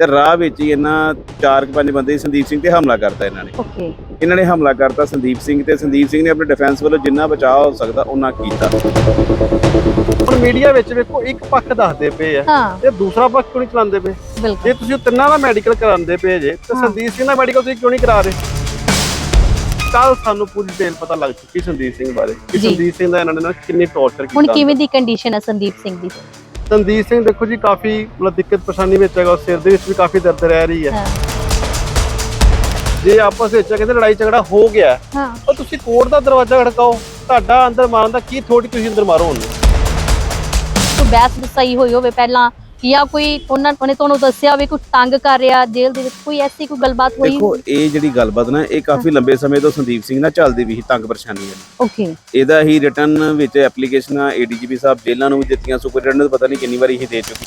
ਤੇ ਰਾਹ ਵਿੱਚ ਹੀ ਇਹਨਾਂ ਚਾਰ ਕੁ ਪੰਜ ਬੰਦੇ ਸੰਦੀਪ ਸਿੰਘ ਤੇ ਹਮਲਾ ਕਰਤਾ ਇਹਨਾਂ ਨੇ। ਓਕੇ ਇਹਨਾਂ ਨੇ ਹਮਲਾ ਕਰਤਾ ਸੰਦੀਪ ਸਿੰਘ ਤੇ ਸੰਦੀਪ ਸਿੰਘ ਨੇ ਆਪਣੇ ਡਿਫੈਂਸ ਵੱਲੋਂ ਜਿੰਨਾ ਬਚਾਅ ਹੋ ਸਕਦਾ ਉਹਨਾਂ ਕੀਤਾ। ਹੁਣ ਮੀਡੀਆ ਵਿੱਚ ਵੇਖੋ ਇੱਕ ਪੱਖ ਦੱਸਦੇ ਪਏ ਆ। ਹਾਂ। ਤੇ ਦੂਸਰਾ ਪੱਖ ਕਿਉਂ ਨਹੀਂ ਚਲਾਉਂਦੇ ਪਏ? ਬਿਲਕੁਲ। ਜੇ ਤੁਸੀਂ ਉਹ ਤਿੰਨਾਂ ਦਾ ਮੈਡੀਕਲ ਕਰਾਉਂਦੇ ਪਏ ਜੇ ਤੇ। ਸੰਦੀਪ ਸਿੰਘ ਦਾ ਮੈਡੀਕਲ ਤੁਸੀਂ ਕਿਉਂ ਨਹੀਂ ਕਰਾ ਰਹੇ? ਕੱਲ ਸਾਨੂੰ ਪੂਰੀ ਡਿਟੇਲ ਪਤਾ ਲੱਗ ਚੁੱਕੀ ਸੰਦੀਪ ਸਿੰਘ ਬਾਰੇ ਕਿ ਜੀ। ਸੰਦੀਪ ਸਿੰਘ ਦਾ ਇਹਨਾਂ ਨੇ ਨਾ ਕਿੰਨੀ ਟੌਰਚਰ ਹੁਣ ਕੀਤਾ ਕਿਵੇਂ ਦੀ ਕੰਡੀਸ਼ਨ ਹੈ ਸੰਦੀਪ ਸਿੰਘ ਦੀ? ਸੰਦੀਪ ਸਿੰਘ ਦੇਖੋ ਜੀ ਕਾਫੀ ਮਤਲਬ ਦਿੱਕਤ ਪਰੇਸ਼ਾਨੀ ਵਿੱਚ ਹੈਗਾ ਸਿਰ ਦੇ ਵਿੱਚ ਵੀ ਕਾਫੀ ਦਰਦ ਰਹਿ ਰਹੀ ਹੈ। ਜੇ ਆਪਸ ਵਿੱਚ ਕਹਿੰਦੇ ਲੜਾਈ ਝਗੜਾ ਹੋ ਗਿਆ ਹਾਂ। ਤਾਂ ਤੁਸੀਂ ਕੋਰਟ ਦਾ ਦਰਵਾਜ਼ਾ ਖੜਕਾਓ ਤੁਹਾਡਾ ਅੰਦਰ ਮਾਰਨ ਦਾ ਕੀ ਥੋੜੀ ਤੁਸੀਂ ਅੰਦਰ ਮਾਰੋ ਉਹਨੂੰ ਬਹਿਸ ਸਹੀ ਹੋਈ ਹੋਵੇ ਪਹਿਲਾਂ ਜਾਂ ਕੋਈ ਉਹਨਾਂ ਉਹਨੇ ਤੁਹਾਨੂੰ ਦੱਸਿਆ ਹੋਵੇ ਕੋਈ ਤੰਗ ਕਰ ਰਿਹਾ ਜੇਲ੍ਹ ਦੇ ਵਿੱਚ ਕੋਈ ਐਸੀ ਕੋਈ ਗੱਲਬਾਤ ਹੋਈ? ਦੇਖੋ ਇਹ ਜਿਹੜੀ ਗੱਲਬਾਤ ਨਾ ਇਹ ਕਾਫੀ ਲੰਬੇ ਸਮੇਂ ਤੋਂ ਸੰਦੀਪ ਸਿੰਘ ਨਾਲ ਚੱਲਦੀ ਵੀ ਸੀ ਤੰਗ ਪਰੇਸ਼ਾਨੀ ਹੈ ਓਕੇ ਇਹਦਾ ਹੀ ਰਿਟਰਨ ਵਿੱਚ ਐਪਲੀਕੇਸ਼ਨਾਂ ਏਡੀਜੀਪੀ ਸਾਹਿਬ ਜੇਲ੍ਹਾਂ ਨੂੰ ਵੀ ਦਿੱਤੀਆਂ ਸੁਪਰਡੈਂਟ ਨੂੰ ਪਤਾ ਨਹੀਂ ਕਿੰਨੀ ਵਾਰੀ ਹੀ ਦੇ ਚੁੱਕੀ।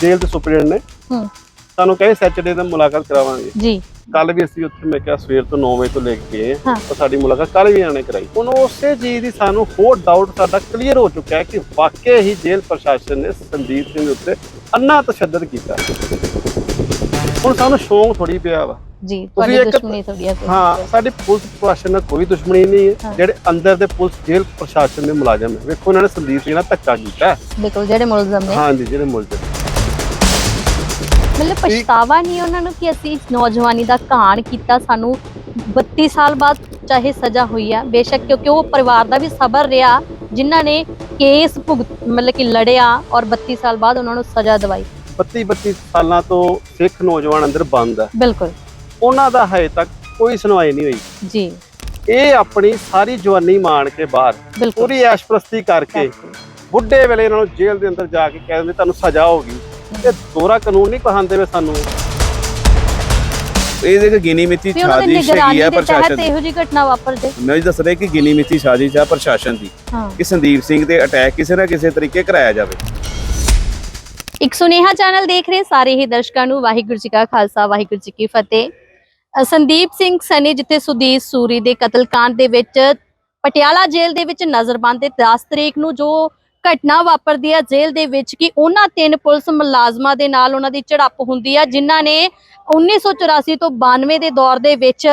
ਜੇਲ੍ਹ ਦੇ ਸੁਪਰਡੈਂਟ ਨੇ ਹੂੰ। ਸਾਨੂੰ ਕਹੇ ਸੈਚਰਡੇ ਦਾ ਮੁਲਾਕਾਤ ਕਰਾਵਾਂਗੇ? ਜੀ। ਕੱਲ ਵੀ ਅਸੀਂ ਉੱਥੇ ਮੈਂ ਕਿਹਾ ਸਵੇਰ ਤੋਂ 9 ਵਜੇ ਤੋਂ ਲੈ ਕੇ ਗਏ ਹਾਂ। ਤਾਂ ਸਾਡੀ ਮੁਲਾਕਾਤ ਕੱਲ ਵੀ ਆਣੇ ਕਰਾਈ। ਹੁਣ ਉਸੇ ਚੀਜ਼ ਦੀ ਸਾਨੂੰ ਹੋਰ ਡਾਊਟ ਸਾਡਾ ਕਲੀਅਰ ਹੋ ਚੁੱਕਾ ਹੈ ਕਿ ਵਾਕਿਆ ਹੀ ਜੇਲ੍ਹ ਪ੍ਰਸ਼ਾਸਨ ਨੇ ਸੰਦੀਪ ਸਿੰਘ ਦੇ ਉੱਤੇ ਅੰਨਾ ਤਸ਼ੱਦਦ ਕੀਤਾ। ਹੁਣ ਸਾਨੂੰ ਸ਼ੌਂਕ ਥੋੜੀ ਪਿਆ ਵਾ। ਜੀ ਤੁਹਾਡੀ ਦੁਸ਼ਮਣੀ ਹੈ ਕੋਈ। ਹਾਂ ਸਾਡੀ ਪੁਲਿਸ ਪ੍ਰਸ਼ਾਸਨ ਨਾਲ ਕੋਈ ਦੁਸ਼ਮਣੀ ਨਹੀਂ ਹੈ। ਜਿਹੜੇ ਅੰਦਰ ਦੇ ਪੁਲਿਸ ਜੇਲ੍ਹ ਪ੍ਰਸ਼ਾਸਨ ਦੇ ਮੁਲਾਜ਼ਮ ਹੈ ਵੇਖੋ ਉਹਨਾਂ ਨੇ ਸੰਦੀਪ ਸਿੰਘ ਨਾਲ ਧੱਕਾ ਕੀਤਾ। ਬਿਲਕੁਲ ਜਿਹੜੇ ਮੁਲਜ਼ਮ ਨੇ। ਹਾਂਜੀ ਜਿਹੜੇ ਮੁਲਜ਼ਮ ਮਤਲਬ ਪਛਤਾਵਾ ਨਹੀਂ ਉਹਨਾਂ ਨੂੰ ਕਿ ਅਸੀਂ ਇਸ ਨੌਜਵਾਨੀ ਦਾ ਘਾਣ ਕੀਤਾ ਸਾਨੂੰ 32 ਸਾਲ ਬਾਅਦ ਚਾਹੇ ਸਜ਼ਾ ਹੋਈ ਆ। ਬੇਸ਼ੱਕ ਕਿਉਂਕਿ ਉਹ ਪਰਿਵਾਰ ਦਾ ਵੀ ਸਬਰ ਰਿਹਾ ਜਿਨ੍ਹਾਂ ਨੇ ਕੇਸ ਭੁਗਤ ਮਤਲਬ ਕਿ ਲੜਿਆ ਔਰ 32 ਸਾਲ ਬਾਅਦ ਉਹਨਾਂ ਨੂੰ ਸਜ਼ਾ ਦਵਾਈ। 32 32 ਸਾਲਾਂ ਤੋਂ ਸਿੱਖ ਨੌਜਵਾਨ ਅੰਦਰ ਬੰਦ ਹੈ ਬਿਲਕੁਲ। ਉਹਨਾਂ ਦਾ ਹਜੇ ਤੱਕ ਕੋਈ ਸੁਣਵਾਈ ਨਹੀਂ ਹੋਈ। ਜੀ। ਇਹ ਆਪਣੀ ਸਾਰੀ ਜਵਾਨੀ ਮਾਣ ਕੇ ਬਾਹਰ। ਪੂਰੀ ਐਸ਼ਪ੍ਰਸਤੀ ਕਰਕੇ ਬੁੱਢੇ ਵੇਲੇ ਇਹਨਾਂ ਨੂੰ ਜੇਲ੍ਹ ਦੇ ਅੰਦਰ ਜਾ ਕੇ ਕਹਿ ਦਿੰਦੇ ਤੁਹਾਨੂੰ ਸਜ਼ਾ ਹੋਗੀ ਇਹ ਦੋਹਰਾ ਕਾਨੂੰਨ ਨਹੀਂ ਪਹਾਉਂਦੇ ਵੇ ਸਾਨੂੰ। ਇਹਦੇ ਕਿ ਗਿਣੀ ਮਿੱਤੀ ਵੀ ਉਹਨਾਂ ਦੀ ਸਾਜ਼ਿਸ਼ ਨਿਗਰਾਨੀ ਹੈਗੀ ਆ ਦੇ ਪ੍ਰਸ਼ਾਸਨ ਦੀ। ਇਹੋ ਜਿਹੀ ਘਟਨਾ ਵਾਪਰ ਜੇ ਮੈਂ ਜੀ ਦੱਸ ਰਿਹਾ ਕਿ ਗਿਣੀ ਮਿੱਤੀ ਸਾਜ਼ਿਸ਼ ਆ ਪ੍ਰਸ਼ਾਸਨ ਦੀ। ਹਾਂ। ਕਿ ਸੰਦੀਪ ਸਿੰਘ ਤੇ ਅਟੈਕ ਕਿਸੇ ਨਾ ਕਿਸੇ ਤਰੀਕੇ ਕਰਾਇਆ ਜਾਵੇ। ਇੱਕ ਸੁਨੇਹਾ ਚੈਨਲ ਦੇਖ ਰਹੇ ਸਾਰੇ ਹੀ ਦਰਸ਼ਕਾਂ ਨੂੰ ਵਾਹਿਗੁਰੂ ਜੀ ਕਾ ਖਾਲਸਾ ਵਾਹਿਗੁਰੂ ਜੀ ਕੀ ਫਤਿਹ। ਅ, ਸੰਦੀਪ ਸਿੰਘ ਸਨੇ ਜਿੱਥੇ ਸੁਦੀਪ ਸੂਰੀ ਦੇ ਕਤਲकांड ਦੇ ਵਿੱਚ ਪਟਿਆਲਾ ਜੇਲ੍ਹ ਦੇ ਵਿੱਚ ਨਜ਼ਰਬੰਦ ਦੇ 10 ਤਰੀਕ ਨੂੰ ਜੋ ਘਟਨਾ ਵਾਪਰਦੀ ਹੈ ਜੇਲ੍ਹ ਦੇ ਵਿੱਚ ਕਿ ਉਹਨਾਂ ਤਿੰਨ ਪੁਲਿਸ ਮੁਲਾਜ਼ਮਾਂ ਦੇ ਨਾਲ ਉਹਨਾਂ ਦੀ ਝੜਪ ਹੁੰਦੀ ਹੈ, ਜਿਨ੍ਹਾਂ ਨੇ 1984 ਤੋਂ 92 ਦੇ ਦੌਰ ਦੇ ਵਿੱਚ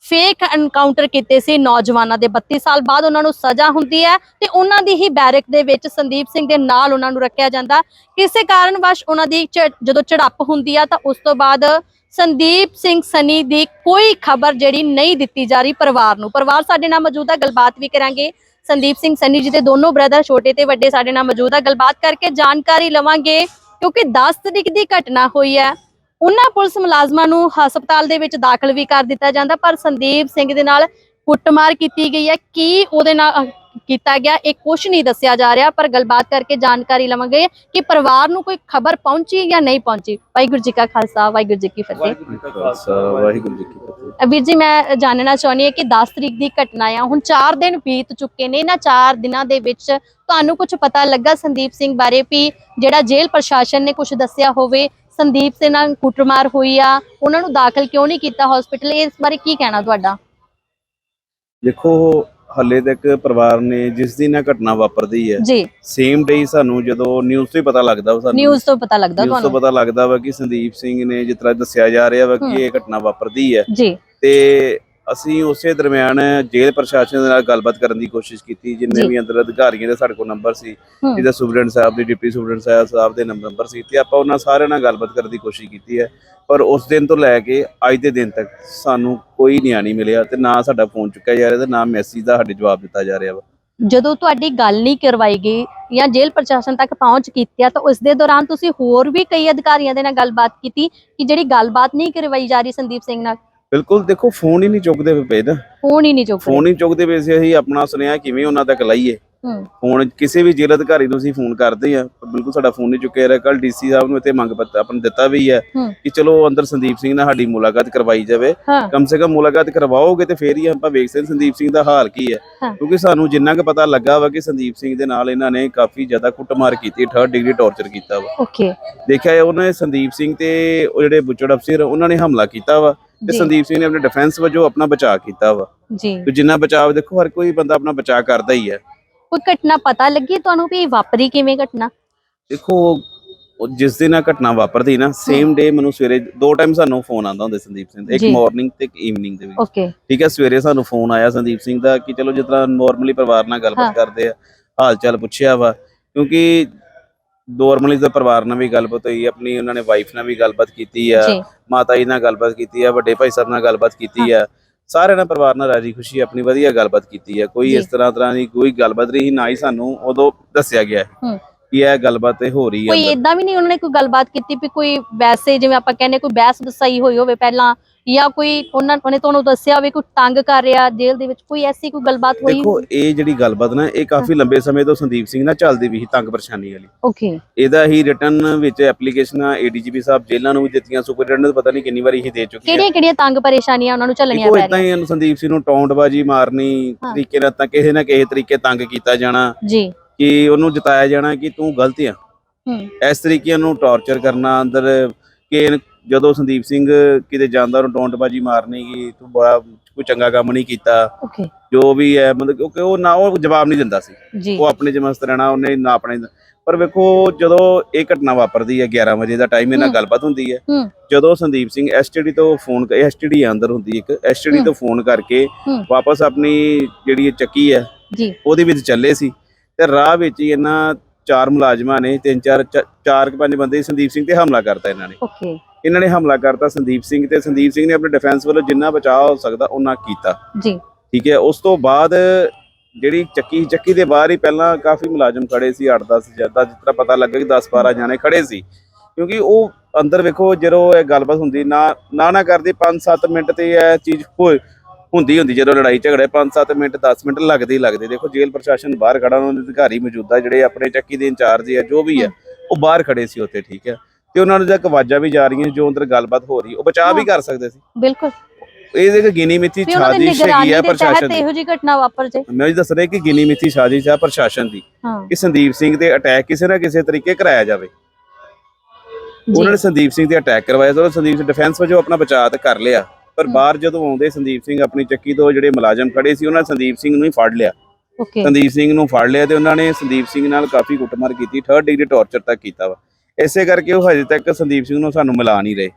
ਫੇਕ ਐਨਕਾਊਂਟਰ ਕੀਤੇ ਸੀ ਨੌਜਵਾਨਾਂ ਦੇ। 32 ਸਾਲ ਬਾਅਦ ਉਹਨਾਂ ਨੂੰ ਸਜ਼ਾ ਹੁੰਦੀ ਹੈ ਤੇ ਉਹਨਾਂ ਦੀ ਹੀ ਬੈਰਕ ਦੇ ਵਿੱਚ ਸੰਦੀਪ ਸਿੰਘ ਦੇ ਨਾਲ ਉਹਨਾਂ ਨੂੰ ਰੱਖਿਆ ਜਾਂਦਾ। ਕਿਸੇ ਕਾਰਨ ਵਸ ਉਹਨਾਂ ਦੀ ਝ- ਜਦੋਂ ਝੜਪ ਹੁੰਦੀ ਆ ਤਾਂ ਉਸ ਤੋਂ ਬਾਅਦ ਸੰਦੀਪ ਸਿੰਘ ਸਨੀ ਦੀ ਕੋਈ ਖਬਰ ਜਿਹੜੀ ਨਹੀਂ ਦਿੱਤੀ ਜਾ ਰਹੀ ਪਰਿਵਾਰ ਨੂੰ। ਪਰਿਵਾਰ ਸਾਡੇ ਨਾਲ ਮੌਜੂਦ ਹੈ, ਗੱਲਬਾਤ ਵੀ ਕਰਾਂਗੇ। ਸੰਦੀਪ ਸਿੰਘ ਸੰਨੀ ਜੀ ਦੇ ਦੋਨੋਂ ਬ੍ਰਦਰ ਛੋਟੇ ਤੇ ਵੱਡੇ ਸਾਡੇ ਨਾਲ ਮੌਜੂਦ ਆ। ਗੱਲਬਾਤ ਕਰਕੇ ਜਾਣਕਾਰੀ ਲਵਾਂਗੇ, ਕਿਉਂਕਿ 10 ਤਰੀਕ ਦੀ ਘਟਨਾ ਹੋਈ ਹੈ। ਉਹਨਾਂ ਪੁਲਿਸ ਮੁਲਾਜ਼ਮਾਂ ਨੂੰ ਹਸਪਤਾਲ ਦੇ ਵਿੱਚ ਦਾਖਲ ਵੀ ਕਰ ਦਿੱਤਾ ਜਾਂਦਾ, ਪਰ ਸੰਦੀਪ ਸਿੰਘ ਦੇ ਨਾਲ ਕੁੱਟਮਾਰ ਕੀਤੀ ਗਈ ਹੈ। ਕੀ ਉਹਦੇ ਨਾਲ ਕੀਤਾ ਗਿਆ। ਇਹ ਕੁਝ ਨਹੀਂ ਦੱਸਿਆ ਜਾ ਰਿਹਾ ਪਰ ਗੱਲਬਾਤ ਕਰਕੇ ਜਾਣਕਾਰੀ ਲਵਾਂਗੇ ਕਿ ਪਰਿਵਾਰ ਨੂੰ ਕੋਈ ਖਬਰ ਪਹੁੰਚੀ ਜਾਂ ਨਹੀਂ ਪਹੁੰਚੀ। ਵਾਹਿਗੁਰੂ ਜੀ ਕਾ ਖਾਲਸਾ ਵਾਹਿਗੁਰੂ ਜੀ ਕੀ ਫਤਿਹ। ਵਾਹਿਗੁਰੂ ਜੀ ਕੀ ਫਤਿਹ। ਵੀਰ ਜੀ ਮੈਂ ਜਾਣਨਾ ਚਾਹੁੰਦੀ ਹਾਂ ਕਿ 10 ਤਰੀਕ ਦੀ ਘਟਨਾ ਆ। ਹੁਣ 4 ਦਿਨ ਬੀਤ ਚੁੱਕੇ ਨੇ। ਇਹਨਾਂ 4 ਦਿਨਾਂ ਦੇ ਵਿੱਚ ਤੁਹਾਨੂੰ ਕੁਝ ਪਤਾ ਲੱਗਾ ਸੰਦੀਪ ਸਿੰਘ ਬਾਰੇ ਵੀ ਜਿਹੜਾ ਜੇਲ੍ਹ ਪ੍ਰਸ਼ਾਸਨ ਨੇ ਕੁਝ ਦੱਸਿਆ ਹੋਵੇ। ਸੰਦੀਪ ਸਿੰਘ ਨਾਲ ਕੁੱਟਮਾਰ ਹੋਈ ਆ। ਉਹਨਾਂ ਨੂੰ ਦਾਖਲ ਕਿਉਂ ਨਹੀਂ ਕੀਤਾ ਹਸਪੀਟਲ ਇਸ ਬਾਰੇ ਕੀ ਕਹਿਣਾ ਤੁਹਾਡਾ? ਦੇਖੋ ਹੱਲੇ ਤੱਕ ਪਰਿਵਾਰ ਨੇ ਜਿਸ ਦਿਨ ਇਹ ਘਟਨਾ ਵਾਪਰਦੀ ਹੈ ਜੀ। ਸੇਮ ਡੇ ਸਾਨੂੰ ਜਦੋਂ ਨਿਊਜ਼ ਤੋਂ ਹੀ ਪਤਾ ਲੱਗਦਾ ਵਾ ਸਾਨੂੰ। ਨਿਊਜ਼ ਤੋਂ ਪਤਾ ਲੱਗਦਾ ਨਿਊਜ਼ ਤੋਂ ਤੁਹਾਨੂੰ। ਪਤਾ ਲੱਗਦਾ ਵਾ ਕਿ ਸੰਦੀਪ ਸਿੰਘ ਨੇ ਜਿਸ ਤਰ੍ਹਾਂ ਦੱਸਿਆ ਜਾ ਰਿਹਾ ਵਾ। ਕਿ ਇਹ ਘਟਨਾ ਵਾਪਰਦੀ ਹੈ। ਜੀ। ਤੇ ਅਸੀਂ ਉਸੇ ਦਰਮਿਆਨ ਜੇਲ੍ਹ ਪ੍ਰਸ਼ਾਸਨ ਦੇ ਨਾਲ ਗੱਲਬਾਤ ਕਰਨ ਦੀ ਕੋਸ਼ਿਸ਼ ਕੀਤੀ ਜਿੰਨੇ। ਵੀ ਅੰਦਰ ਅਧਿਕਾਰੀਆਂ ਦੇ ਸਾਡੇ ਕੋਲ ਨੰਬਰ ਸੀ। ਜਿਹਦਾ ਸੁਪਰਡੈਂਟ ਸਾਹਿਬ ਦੀ ਡਿਪਟੀ ਸੁਪਰਡੈਂਟ ਸਾਹਿਬ ਸਾਹਿਬ ਦੇ ਨੰਬਰ ਸੀ ਤੇ ਆਪਾਂ ਉਹਨਾਂ ਸਾਰਿਆਂ ਨਾਲ ਗੱਲਬਾਤ ਕਰਨ ਦੀ ਕੋਸ਼ਿਸ਼ ਕੀਤੀ ਹੈ ਪਰ ਉਸ ਦਿਨ ਤੋਂ ਲੈ ਕੇ ਅੱਜ ਦੇ ਦਿਨ ਤੱਕ ਸਾਨੂੰ ਕੋਈ ਨਿਆਂ ਨਹੀਂ ਮਿਲਿਆ ਤੇ ਨਾ ਸਾਡਾ ਫੋਨ ਚੁੱਕਿਆ ਜਾ ਰਿਹਾ ਤੇ ਨਾ ਮੈਸੇਜ ਦਾ ਸਾਡੇ ਜਵਾਬ ਦਿੱਤਾ ਜਾ ਰਿਹਾ ਵਾ ਜਦੋਂ ਤੁਹਾਡੀ ਗੱਲ ਨਹੀਂ ਕਰਵਾਈ ਗਈ ਜਾਂ ਜੇਲ੍ਹ ਪ੍ਰਸ਼ਾਸਨ ਤੱਕ ਪਹੁੰਚ ਕੀਤੀ ਆ ਤਾਂ ਉਸ ਦੇ ਦੌਰਾਨ ਤੁਸੀਂ ਹੋਰ ਵੀ ਕਈ ਅਧਿਕਾਰੀਆਂ ਦੇ ਨਾਲ ਗੱਲਬਾਤ ਕੀਤੀ ਕਿ ਜਿਹੜੀ ਗੱਲਬਾਤ ਨਹੀਂ ਕਰਵਾਈ ਜਾ ਰਹੀ ਸੰਦੀਪ ਸਿੰਘ ਨਾਲ ਬਿਲਕੁਲ ਦੇਖੋ ਫੋਨ ਹੀ ਨਹੀਂ ਚੁੱਕਦੇ ਪਏ ਨਾ ਫੋਨ ਹੀ ਨਹੀਂ ਚੁੱਕ ਫੋਨ ਹੀ ਚੁੱਕਦੇ ਪਏ ਸੀ ਅਸੀਂ ਆਪਣਾ ਸੁਨੇਹਾ ਕਿਵੇਂ ਉਹਨਾਂ ਤੱਕ ਲਾਈਏ। ਹੂੰ। ਫੋਨ ਕਿਸੇ ਵੀ ਜੇਲ੍ਹ ਅਧਿਕਾਰੀ ਨੂੰ ਅਸੀਂ ਫੋਨ ਕਰਦੇ ਆ ਪਰ ਬਿਲਕੁਲ ਸਾਡਾ ਫੋਨ ਨਹੀਂ ਚੁੱਕਿਆ ਰਿਹਾ। ਕੱਲ ਡੀਸੀ ਸਾਹਿਬ ਨੂੰ ਇੱਥੇ ਮੰਗ ਪੱਤਰ ਆਪਾਂ ਨੂੰ ਦਿੱਤਾ ਵੀ ਹੈ ਹੂੰ। ਕਿ ਚਲੋ ਅੰਦਰ ਸੰਦੀਪ ਸਿੰਘ ਨਾਲ ਸਾਡੀ ਮੁਲਾਕਾਤ ਕਰਵਾਈ ਜਾਵੇ। ਹਾਂ। ਕਮ ਸੇ ਕਮ ਮੁਲਾਕਾਤ ਕਰਵਾਓਗੇ ਤੇ ਫੇਰ ਹੀ ਆਪਾਂ ਵੇਖ ਸਕਦੇ ਸੰਦੀਪ ਸਿੰਘ ਦਾ ਹਾਲ ਕੀ ਹੈ। ਹਾਂ। ਕਿਉਂਕਿ ਸਾਨੂੰ ਜਿੰਨਾ ਕੁ ਪਤਾ ਲੱਗਾ ਵਾ ਕਿ ਸੰਦੀਪ ਸਿੰਘ ਦੇ ਨਾਲ ਇਹਨਾਂ ਨੇ ਕਾਫੀ ਜ਼ਿਆਦਾ ਕੁੱਟਮਾਰ ਕੀਤੀ 3rd ਡਿਗਰੀ ਟੌਰਚਰ ਕੀਤਾ ਵਾ। ਓਕੇ ਦੇਖਿਆ ਉਹਨਾਂ ਨੇ ਸੰਦੀਪ ਸਿੰਘ ਤੇ ਉਹ ਜਿਹੜੇ ਬੁੱਚੜ ਅਫਸਰ ਉਹਨਾਂ ਨੇ ਹਮਲਾ ਕੀਤਾ ਵਾ। ਤੇ। ਸੰਦੀਪ ਸਿੰਘ ਨੇ ਆਪਣੇ ਡਿਫੈਂਸ ਵਜੋਂ ਆਪਣਾ ਬਚਾਅ ਕੀਤਾ ਵਾ। ਜੀ। ਤੇ ਜਿੰਨਾ ਬਚਾਅ ਦੇਖੋ ਹਰ ਕੋਈ ਬੰਦਾ ਆਪਣਾ ਬਚਾਅ ਕਰਦਾ ਹੀ ਹੈ। ਕੋਈ ਘਟਨਾ ਪਤਾ ਲੱਗੀ ਤੁਹਾਨੂੰ ਵੀ ਇਹ ਵਾਪਰੀ ਕਿਵੇਂ ਘਟਨਾ? ਦੇਖੋ ਉਹ ਜਿਸ ਦਿਨ ਆ ਘਟਨਾ ਵਾਪਰਦੀ ਨਾ ਸੇਮ ਡੇ ਮੈਨੂੰ ਸਵੇਰੇ ਦੋ ਟਾਈਮ ਸਾਨੂੰ ਫੋਨ ਆਉਂਦਾ ਹੁੰਦਾ ਸੰਦੀਪ ਸਿੰਘ ਦਾ ਇੱਕ। ਮਾਰਨਿੰਗ ਤੇ ਇੱਕ ਈਵਨਿੰਗ ਦੇ ਵਿੱਚ। ਓਕੇ ਠੀਕ ਹੈ ਸਵੇਰੇ ਸਾਨੂੰ ਫੋਨ ਆਇਆ ਸੰਦੀਪ ਸਿੰਘ ਦਾ ਕਿ ਚਲੋ ਜਿਸ ਤਰ੍ਹਾਂ ਨਾਰਮਲੀ ਪਰਿਵਾਰ ਨਾਲ। ਗੱਲਬਾਤ ਕਰਦੇ ਆ ਹਾਲ ਚਾਲ ਪੁੱਛਿਆ ਵਾ ਕਿਉਂਕਿ ਨਾਰਮਲੀ ਤਾਂ ਪਰਿਵਾਰ ਨਾਲ ਵੀ ਗੱਲਬਾਤ ਹੋਈ ਆਪਣੀ ਉਹਨਾਂ ਨੇ ਵਾਈਫ ਨਾਲ ਵੀ ਗੱਲਬਾਤ ਕੀਤੀ ਆ ਜੀ ਮਾਤਾ ਜੀ ਨਾਲ ਗੱਲਬਾਤ ਕੀਤੀ ਆ ਵੱਡੇ ਭਾਈ ਸਾਹਿਬ ਨਾਲ ਗੱਲਬਾਤ ਕੀਤੀ ਆ ਸਾਰਿਆਂ ਨਾਲ ਪਰਿਵਾਰ ਨਾਲ ਰਾਜੀ ਖੁਸ਼ੀ ਆਪਣੀ ਵਧੀਆ ਗੱਲਬਾਤ ਕੀਤੀ ਆ ਕੋਈ ਜੀ। ਇਸ ਤਰ੍ਹਾਂ ਤਰ੍ਹਾਂ ਦੀ ਕੋਈ ਗੱਲਬਾਤ ਨਹੀਂ ਨਾ ਹੀ ਸਾਨੂੰ ਉਦੋਂ ਦੱਸਿਆ ਗਿਆ ਹੂੰ। ਕਿ ਇਹ ਗੱਲਬਾਤ ਇਹ ਹੋ ਰਹੀ ਕੋਈ ਹੈ ਇਦਾਂ ਵੀ ਨਹੀਂ ਉਹਨਾਂ ਨੇ ਕੋਈ ਗੱਲਬਾਤ ਕੀਤੀ ਵੀ ਕੋਈ ਵੈਸੇ ਜਿਵੇਂ ਆਪਾਂ ਕਹਿੰਦੇ ਕੋਈ ਬਹਿਸ ਬਸਾਈ ਹੋਈ ਹੋਵੇ ਪਹਿਲਾਂ ਜਾਂ ਕੋਈ ਉਹਨਾਂ ਉਹਨੇ ਤੁਹਾਨੂੰ ਦੱਸਿਆ ਹੋਵੇ ਕੋਈ ਤੰਗ ਕਰ ਰਿਹਾ ਜੇਲ੍ਹ ਦੇ ਵਿੱਚ ਕੋਈ ਐਸੀ ਕੋਈ ਗੱਲਬਾਤ ਹੋਈ ਦੇਖੋ ਇਹ ਜਿਹੜੀ ਗੱਲਬਾਤ ਨਾ ਇਹ ਕਾਫੀ ਲੰਬੇ ਸਮੇਂ ਤੋਂ ਸੰਦੀਪ ਸਿੰਘ ਨਾਲ ਚੱਲਦੀ ਵੀ ਸੀ ਤੰਗ ਪਰੇਸ਼ਾਨੀ ਵਾਲੀ। ਓਕੇ। ਇਹਦਾ ਹੀ ਰਿਟਰਨ ਵਿੱਚ ਐਪਲੀਕੇਸ਼ਨਾਂ ਏਡੀਜੀਪੀ ਸਾਹਿਬ ਜੇਲ੍ਹਾਂ ਨੂੰ ਵੀ ਦਿੱਤੀਆਂ ਸੁਪਰਡੈਂਟ ਪਤਾ ਨਹੀਂ ਕਿੰਨੀ ਵਾਰੀ ਹੀ ਦੇ ਚੁੱਕੀ ਹੈ ਕਿਹੜੀਆਂ ਕਿਹੜੀਆਂ ਤੰਗ ਪਰੇਸ਼ਾਨੀਆਂ ਉਹਨਾਂ ਨੂੰ ਝੱਲਣੀਆਂ ਦੇਖੋ ਪੈ ਇਦਾਂ ਰਹੀਆਂ? ਹੀ ਸੰਦੀਪ ਸਿੰਘ ਨੂੰ ਟੌਂਟਬਾਜੀ ਮਾਰਨੀ। ਤਰੀਕੇ ਨਾਲ ਤਾਂ ਕਿਸੇ ਨਾ ਕਿਸੇ ਤਰੀਕੇ ਤੰਗ ਕੀਤਾ ਜਾਣਾ। ਜੀ। ਕਿ ਉਹਨੂੰ ਜਤਾਇਆ ਜਾਣਾ ਕਿ ਤੂੰ ਗਲਤ ਆ। ਹੂੰ। ਇਸ ਤਰੀਕੇ ਨੂੰ ਟੌਰਚਰ ਕਰਨਾ ਅੰਦਰ ਕਿ ਜਦੋਂ ਸੰਦੀਪ ਸਿੰਘ ਕਿਤੇ ਜਾਂਦਾ ਉਹਨੂੰ ਟੌਂਟਬਾਜੀ ਮਾਰਨੀ ਕਿ ਤੂੰ ਬੜਾ ਕੋਈ ਚੰਗਾ ਕੰਮ ਨਹੀਂ ਕੀਤਾ। ਓਕੇ ਜੋ ਵੀ ਹੈ ਮਤਲਬ ਕਿਉਂਕਿ ਉਹ ਨਾ ਉਹ ਜਵਾਬ ਨਹੀਂ ਦਿੰਦਾ ਸੀ। ਉਹ ਆਪਣੇ ਚ ਮਸਤ ਰਹਿਣਾ ਉਹਨੇ ਨਾ ਆਪਣੇ ਪਰ ਵੇਖੋ ਜਦੋਂ ਇਹ ਘਟਨਾ ਵਾਪਰਦੀ ਹੈ 11 ਵਜੇ ਦਾ ਟਾਈਮ ਇਹਨਾਂ। ਗੱਲਬਾਤ ਹੁੰਦੀ ਹੈ। ਜਦੋਂ ਸੰਦੀਪ ਸਿੰਘ ਐਸਟੀਡੀ ਤੋਂ ਫੋਨ ਐਸਟੀਡੀ ਅੰਦਰ ਹੁੰਦੀ ਇੱਕ ਐਸਟੀਡੀ। ਤੋਂ ਫੋਨ ਕਰਕੇ। ਵਾਪਸ ਆਪਣੀ ਜਿਹੜੀ ਚੱਕੀ ਹੈ ਜੀ। ਉਹਦੇ ਵਿੱਚ ਚੱਲੇ ਸੀ। ਤੇ ਰਾਹ ਵਿੱਚ ਹੀ ਇਹਨਾਂ ਚਾਰ ਮੁਲਾਜ਼ਮਾਂ ਨੇ ਤਿੰਨ ਚਾਰ ਚਾਰ ਕੁ ਪੰਜ ਬੰਦੇ ਸੰਦੀਪ ਸਿੰਘ ਤੇ ਹਮਲਾ ਕਰਤਾ ਇਹਨਾਂ ਨੇ। ਓਕੇ ਇਹਨਾਂ ਨੇ ਹਮਲਾ ਕਰਤਾ ਸੰਦੀਪ ਸਿੰਘ ਤੇ ਸੰਦੀਪ ਸਿੰਘ ਨੇ ਆਪਣੇ ਡਿਫੈਂਸ ਵੱਲੋਂ ਜਿੰਨਾ ਬਚਾਅ ਹੋ ਸਕਦਾ ਉਹਨਾਂ ਕੀਤਾ। ਜੀ। ਠੀਕ ਹੈ ਉਸ ਤੋਂ ਬਾਅਦ ਜਿਹੜੀ ਚੱਕੀ ਚੱਕੀ ਦੇ ਬਾਹਰ ਹੀ ਪਹਿਲਾਂ ਕਾਫੀ ਮੁਲਾਜ਼ਮ ਖੜੇ ਸੀ 8-10 ਜ਼ਿਆਦਾ ਜਿਸ ਤਰ੍ਹਾਂ ਪਤਾ ਲੱਗਾ ਕਿ 10-12 ਜਾਣੇ ਖੜੇ ਸੀ। ਕਿਉਂਕਿ ਉਹ ਅੰਦਰ ਵੇਖੋ ਜਦੋਂ ਇਹ ਗੱਲਬਾਤ ਹੁੰਦੀ ਨਾ ਨਾ ਨਾ ਕਰਦੇ 5-7 ਮਿੰਟ ਤੇ ਇਹ ਚੀਜ਼ ਹੋਏ ਹੁੰਦੀ ਹੁੰਦੀ ਜਦੋਂ ਲੜਾਈ ਝਗੜੇ 5-7 ਮਿੰਟ 10 ਮਿੰਟ ਲੱਗਦੇ ਹੀ ਲੱਗਦੇ। ਦੇਖੋ ਜੇਲ੍ਹ ਪ੍ਰਸ਼ਾਸਨ ਬਾਹਰ ਖੜਾ ਉਹਨਾਂ ਦੇ ਅਧਿਕਾਰੀ ਮੌਜੂਦਾ ਜਿਹੜੇ ਆਪਣੇ ਚੱਕੀ ਦੇ ਇੰਚਾਰਜ ਹੈ ਜੋ ਵੀ ਹੈ ਉਹ ਬਾਹਰ ਖੜੇ ਸੀ ਉੱਥੇ ਠੀਕ ਹੈ। ਤੇ ਉਹਨਾਂ ਨੂੰ ਜਦ ਆਵਾਜ਼ਾਂ ਵੀ ਜਾ ਰਹੀਆਂ ਜੋ ਅੰਦਰ ਗੱਲਬਾਤ ਹੋ ਰਹੀ ਉਹ ਬਚਾਅ ਵੀ ਕਰ ਸਕਦੇ ਸੀ। ਬਿਲਕੁਲ। ਇਹ ਇੱਕ ਗਿਣੀ ਮਿੱਥੀ ਸਾਜ਼ਿਸ਼ ਹੈਗੀ ਆ ਪ੍ਰਸ਼ਾਸਨ ਦੀ। ਇਹੋ ਜਿਹੀ ਘਟਨਾ ਵਾਪਰ ਜੇ। ਮੈਂ ਜੀ ਦੱਸ ਰਿਹਾ ਕਿ ਗਿਣੀ ਮਿੱਥੀ ਸਾਜ਼ਿਸ਼ ਆ ਪ੍ਰਸ਼ਾਸਨ ਦੀ ਕਿ ਸੰਦੀਪ ਸਿੰਘ ਤੇ ਅਟੈਕ ਕਿਸੇ ਨਾ ਕਿਸੇ ਤਰੀਕੇ ਕਰਾਇਆ ਜਾਵੇ। ਉਹਨਾਂ ਨੇ ਜੀ ਸੰਦੀਪ ਸਿੰਘ ਤੇ ਅਟੈਕ ਕਰਵਾਇਆ ਜਦੋਂ ਸੰਦੀਪ ਸਿੰਘ ਡਿਫੈਂਸ ਵਜੋਂ ਆਪਣਾ ਬਚਾਅ ਤਾਂ ਕਰ ਲਿਆ। ਪਰ। ਬਾਹਰ ਜਦੋਂ ਆਉਂਦੇ ਸੰਦੀਪ ਸਿੰਘ ਆਪਣੀ ਚੱਕੀ ਤੋਂ ਜਿਹੜੇ ਮੁਲਾਜ਼ਮ ਖੜੇ ਸੀ ਉਹਨਾਂ ਨੇ ਸੰਦੀਪ ਸਿੰਘ ਨੂੰ ਹੀ ਫੜ ਲਿਆ। ਓਕੇ। ਸੰਦੀਪ ਸਿੰਘ ਨੂੰ ਫੜ ਲਿਆ ਤੇ ਉਹਨਾਂ ਨੇ ਸੰਦੀਪ ਸਿੰਘ ਨਾਲ ਕਾਫੀ ਕੁੱਟਮਾਰ ਕੀਤੀ 3rd ਡਿਗਰੀ ਟੌਰਚਰ ਤੱਕ ਕੀਤਾ ਵਾ। ਇਸੇ ਕਰਕੇ ਉਹ ਹਜੇ ਤੱਕ ਸੰਦੀਪ ਸਿੰਘ ਨੂੰ ਸਾਨੂੰ ਮਿਲਾ ਨਹੀਂ ਰਹੇ।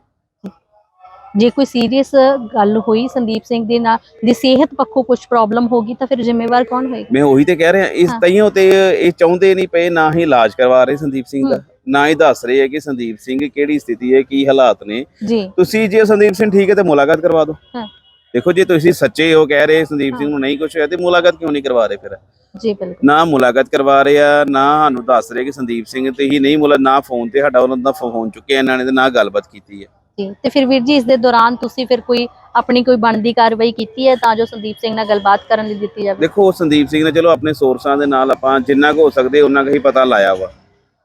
ਜੇ ਕੋਈ ਸੀਰੀਅਸ ਗੱਲ ਹੋਈ ਸੰਦੀਪ ਸਿੰਘ ਦੇ ਨਾਲ ਦੀ ਸਿਹਤ ਪੱਖੋਂ ਕੁਝ ਪ੍ਰੋਬਲਮ ਹੋਗੀ ਤਾਂ ਫਿਰ ਜ਼ਿੰਮੇਵਾਰ ਕੌਣ ਹੋਏਗਾ? ਮੈਂ ਉਹੀ ਤੇ ਕਹਿ ਰਿਹਾ ਇਸ। ਤਈਓ ਤੇ ਇਹ ਚਾਹੁੰਦੇ ਨਹੀਂ ਪਏ ਨਾ ਹੀ ਇਲਾਜ ਕਰਵਾ ਰਹੇ ਸੰਦੀਪ ਸਿੰਘ ਦਾ। ਨਾ ਹੀ ਦੱਸ ਰਹੇ ਹੈ ਕਿ ਸੰਦੀਪ ਸਿੰਘ ਕਿਹੜੀ ਸਥਿਤੀ ਹੈ ਕੀ ਹਾਲਾਤ ਨੇ। ਜੀ। ਤੁਸੀਂ ਜੇ ਸੰਦੀਪ ਸਿੰਘ ਠੀਕ ਹੈ ਤੇ ਮੁਲਾਕਾਤ ਕਰਵਾ ਦਿਓ। ਹਾਂ। ਦੇਖੋ ਜੇ ਤੁਸੀਂ ਸੱਚੇ ਹੋ ਕਹਿ ਰਹੇ ਸੰਦੀਪ ਸਿੰਘ ਨੂੰ ਨਹੀਂ ਕੁਝ ਹੋਇਆ ਤੇ ਮੁਲਾਕਾਤ ਕਿਉਂ ਨਹੀਂ ਕਰਵਾ ਰਹੇ ਫਿਰ? ਜੀ ਬਿਲਕੁਲ। ਨਾ ਮੁਲਾਕਾਤ ਕਰਵਾ ਰਹੇ ਆ ਨਾ ਸਾਨੂੰ ਦੱਸ ਰਹੇ ਕਿ ਸੰਦੀਪ ਸਿੰਘ ਤੇ ਹੀ ਨਹੀਂ ਮੁਲਾ ਨਾ ਫੋਨ ਤੇ ਸਾਡਾ ਉਹਨਾਂ ਦਾ ਫੋਨ ਚੁੱਕਿਆ ਇਹਨਾਂ ਨੇ ਤੇ ਨਾ ਗੱਲਬਾਤ ਕੀਤੀ ਹੈ। ਜੀ ਤੇ ਫਿਰ ਵੀਰ ਜੀ ਇਸ ਦੇ ਦੌਰਾਨ ਤੁਸੀਂ ਫਿਰ ਕੋਈ ਆਪਣੀ ਕੋਈ ਬਣਦੀ ਕਾਰਵਾਈ ਕੀਤੀ ਹੈ ਤਾਂ ਜੋ ਸੰਦੀਪ ਸਿੰਘ ਨਾਲ ਗੱਲਬਾਤ ਕਰਨ ਲਈ ਦਿੱਤੀ ਜਾਵੇ? ਦੇਖੋ ਸੰਦੀਪ ਸਿੰਘ ਨੇ ਚਲੋ ਆਪਣੇ ਸੋਰਸਾਂ ਦੇ ਨਾਲ ਆਪਾਂ ਜਿੰਨਾ ਕੁ ਹੋ ਸਕਦੇ ਉਹਨਾਂ ਕੁ ਹੀ ਪਤਾ ਲਾਇਆ ਵਾ।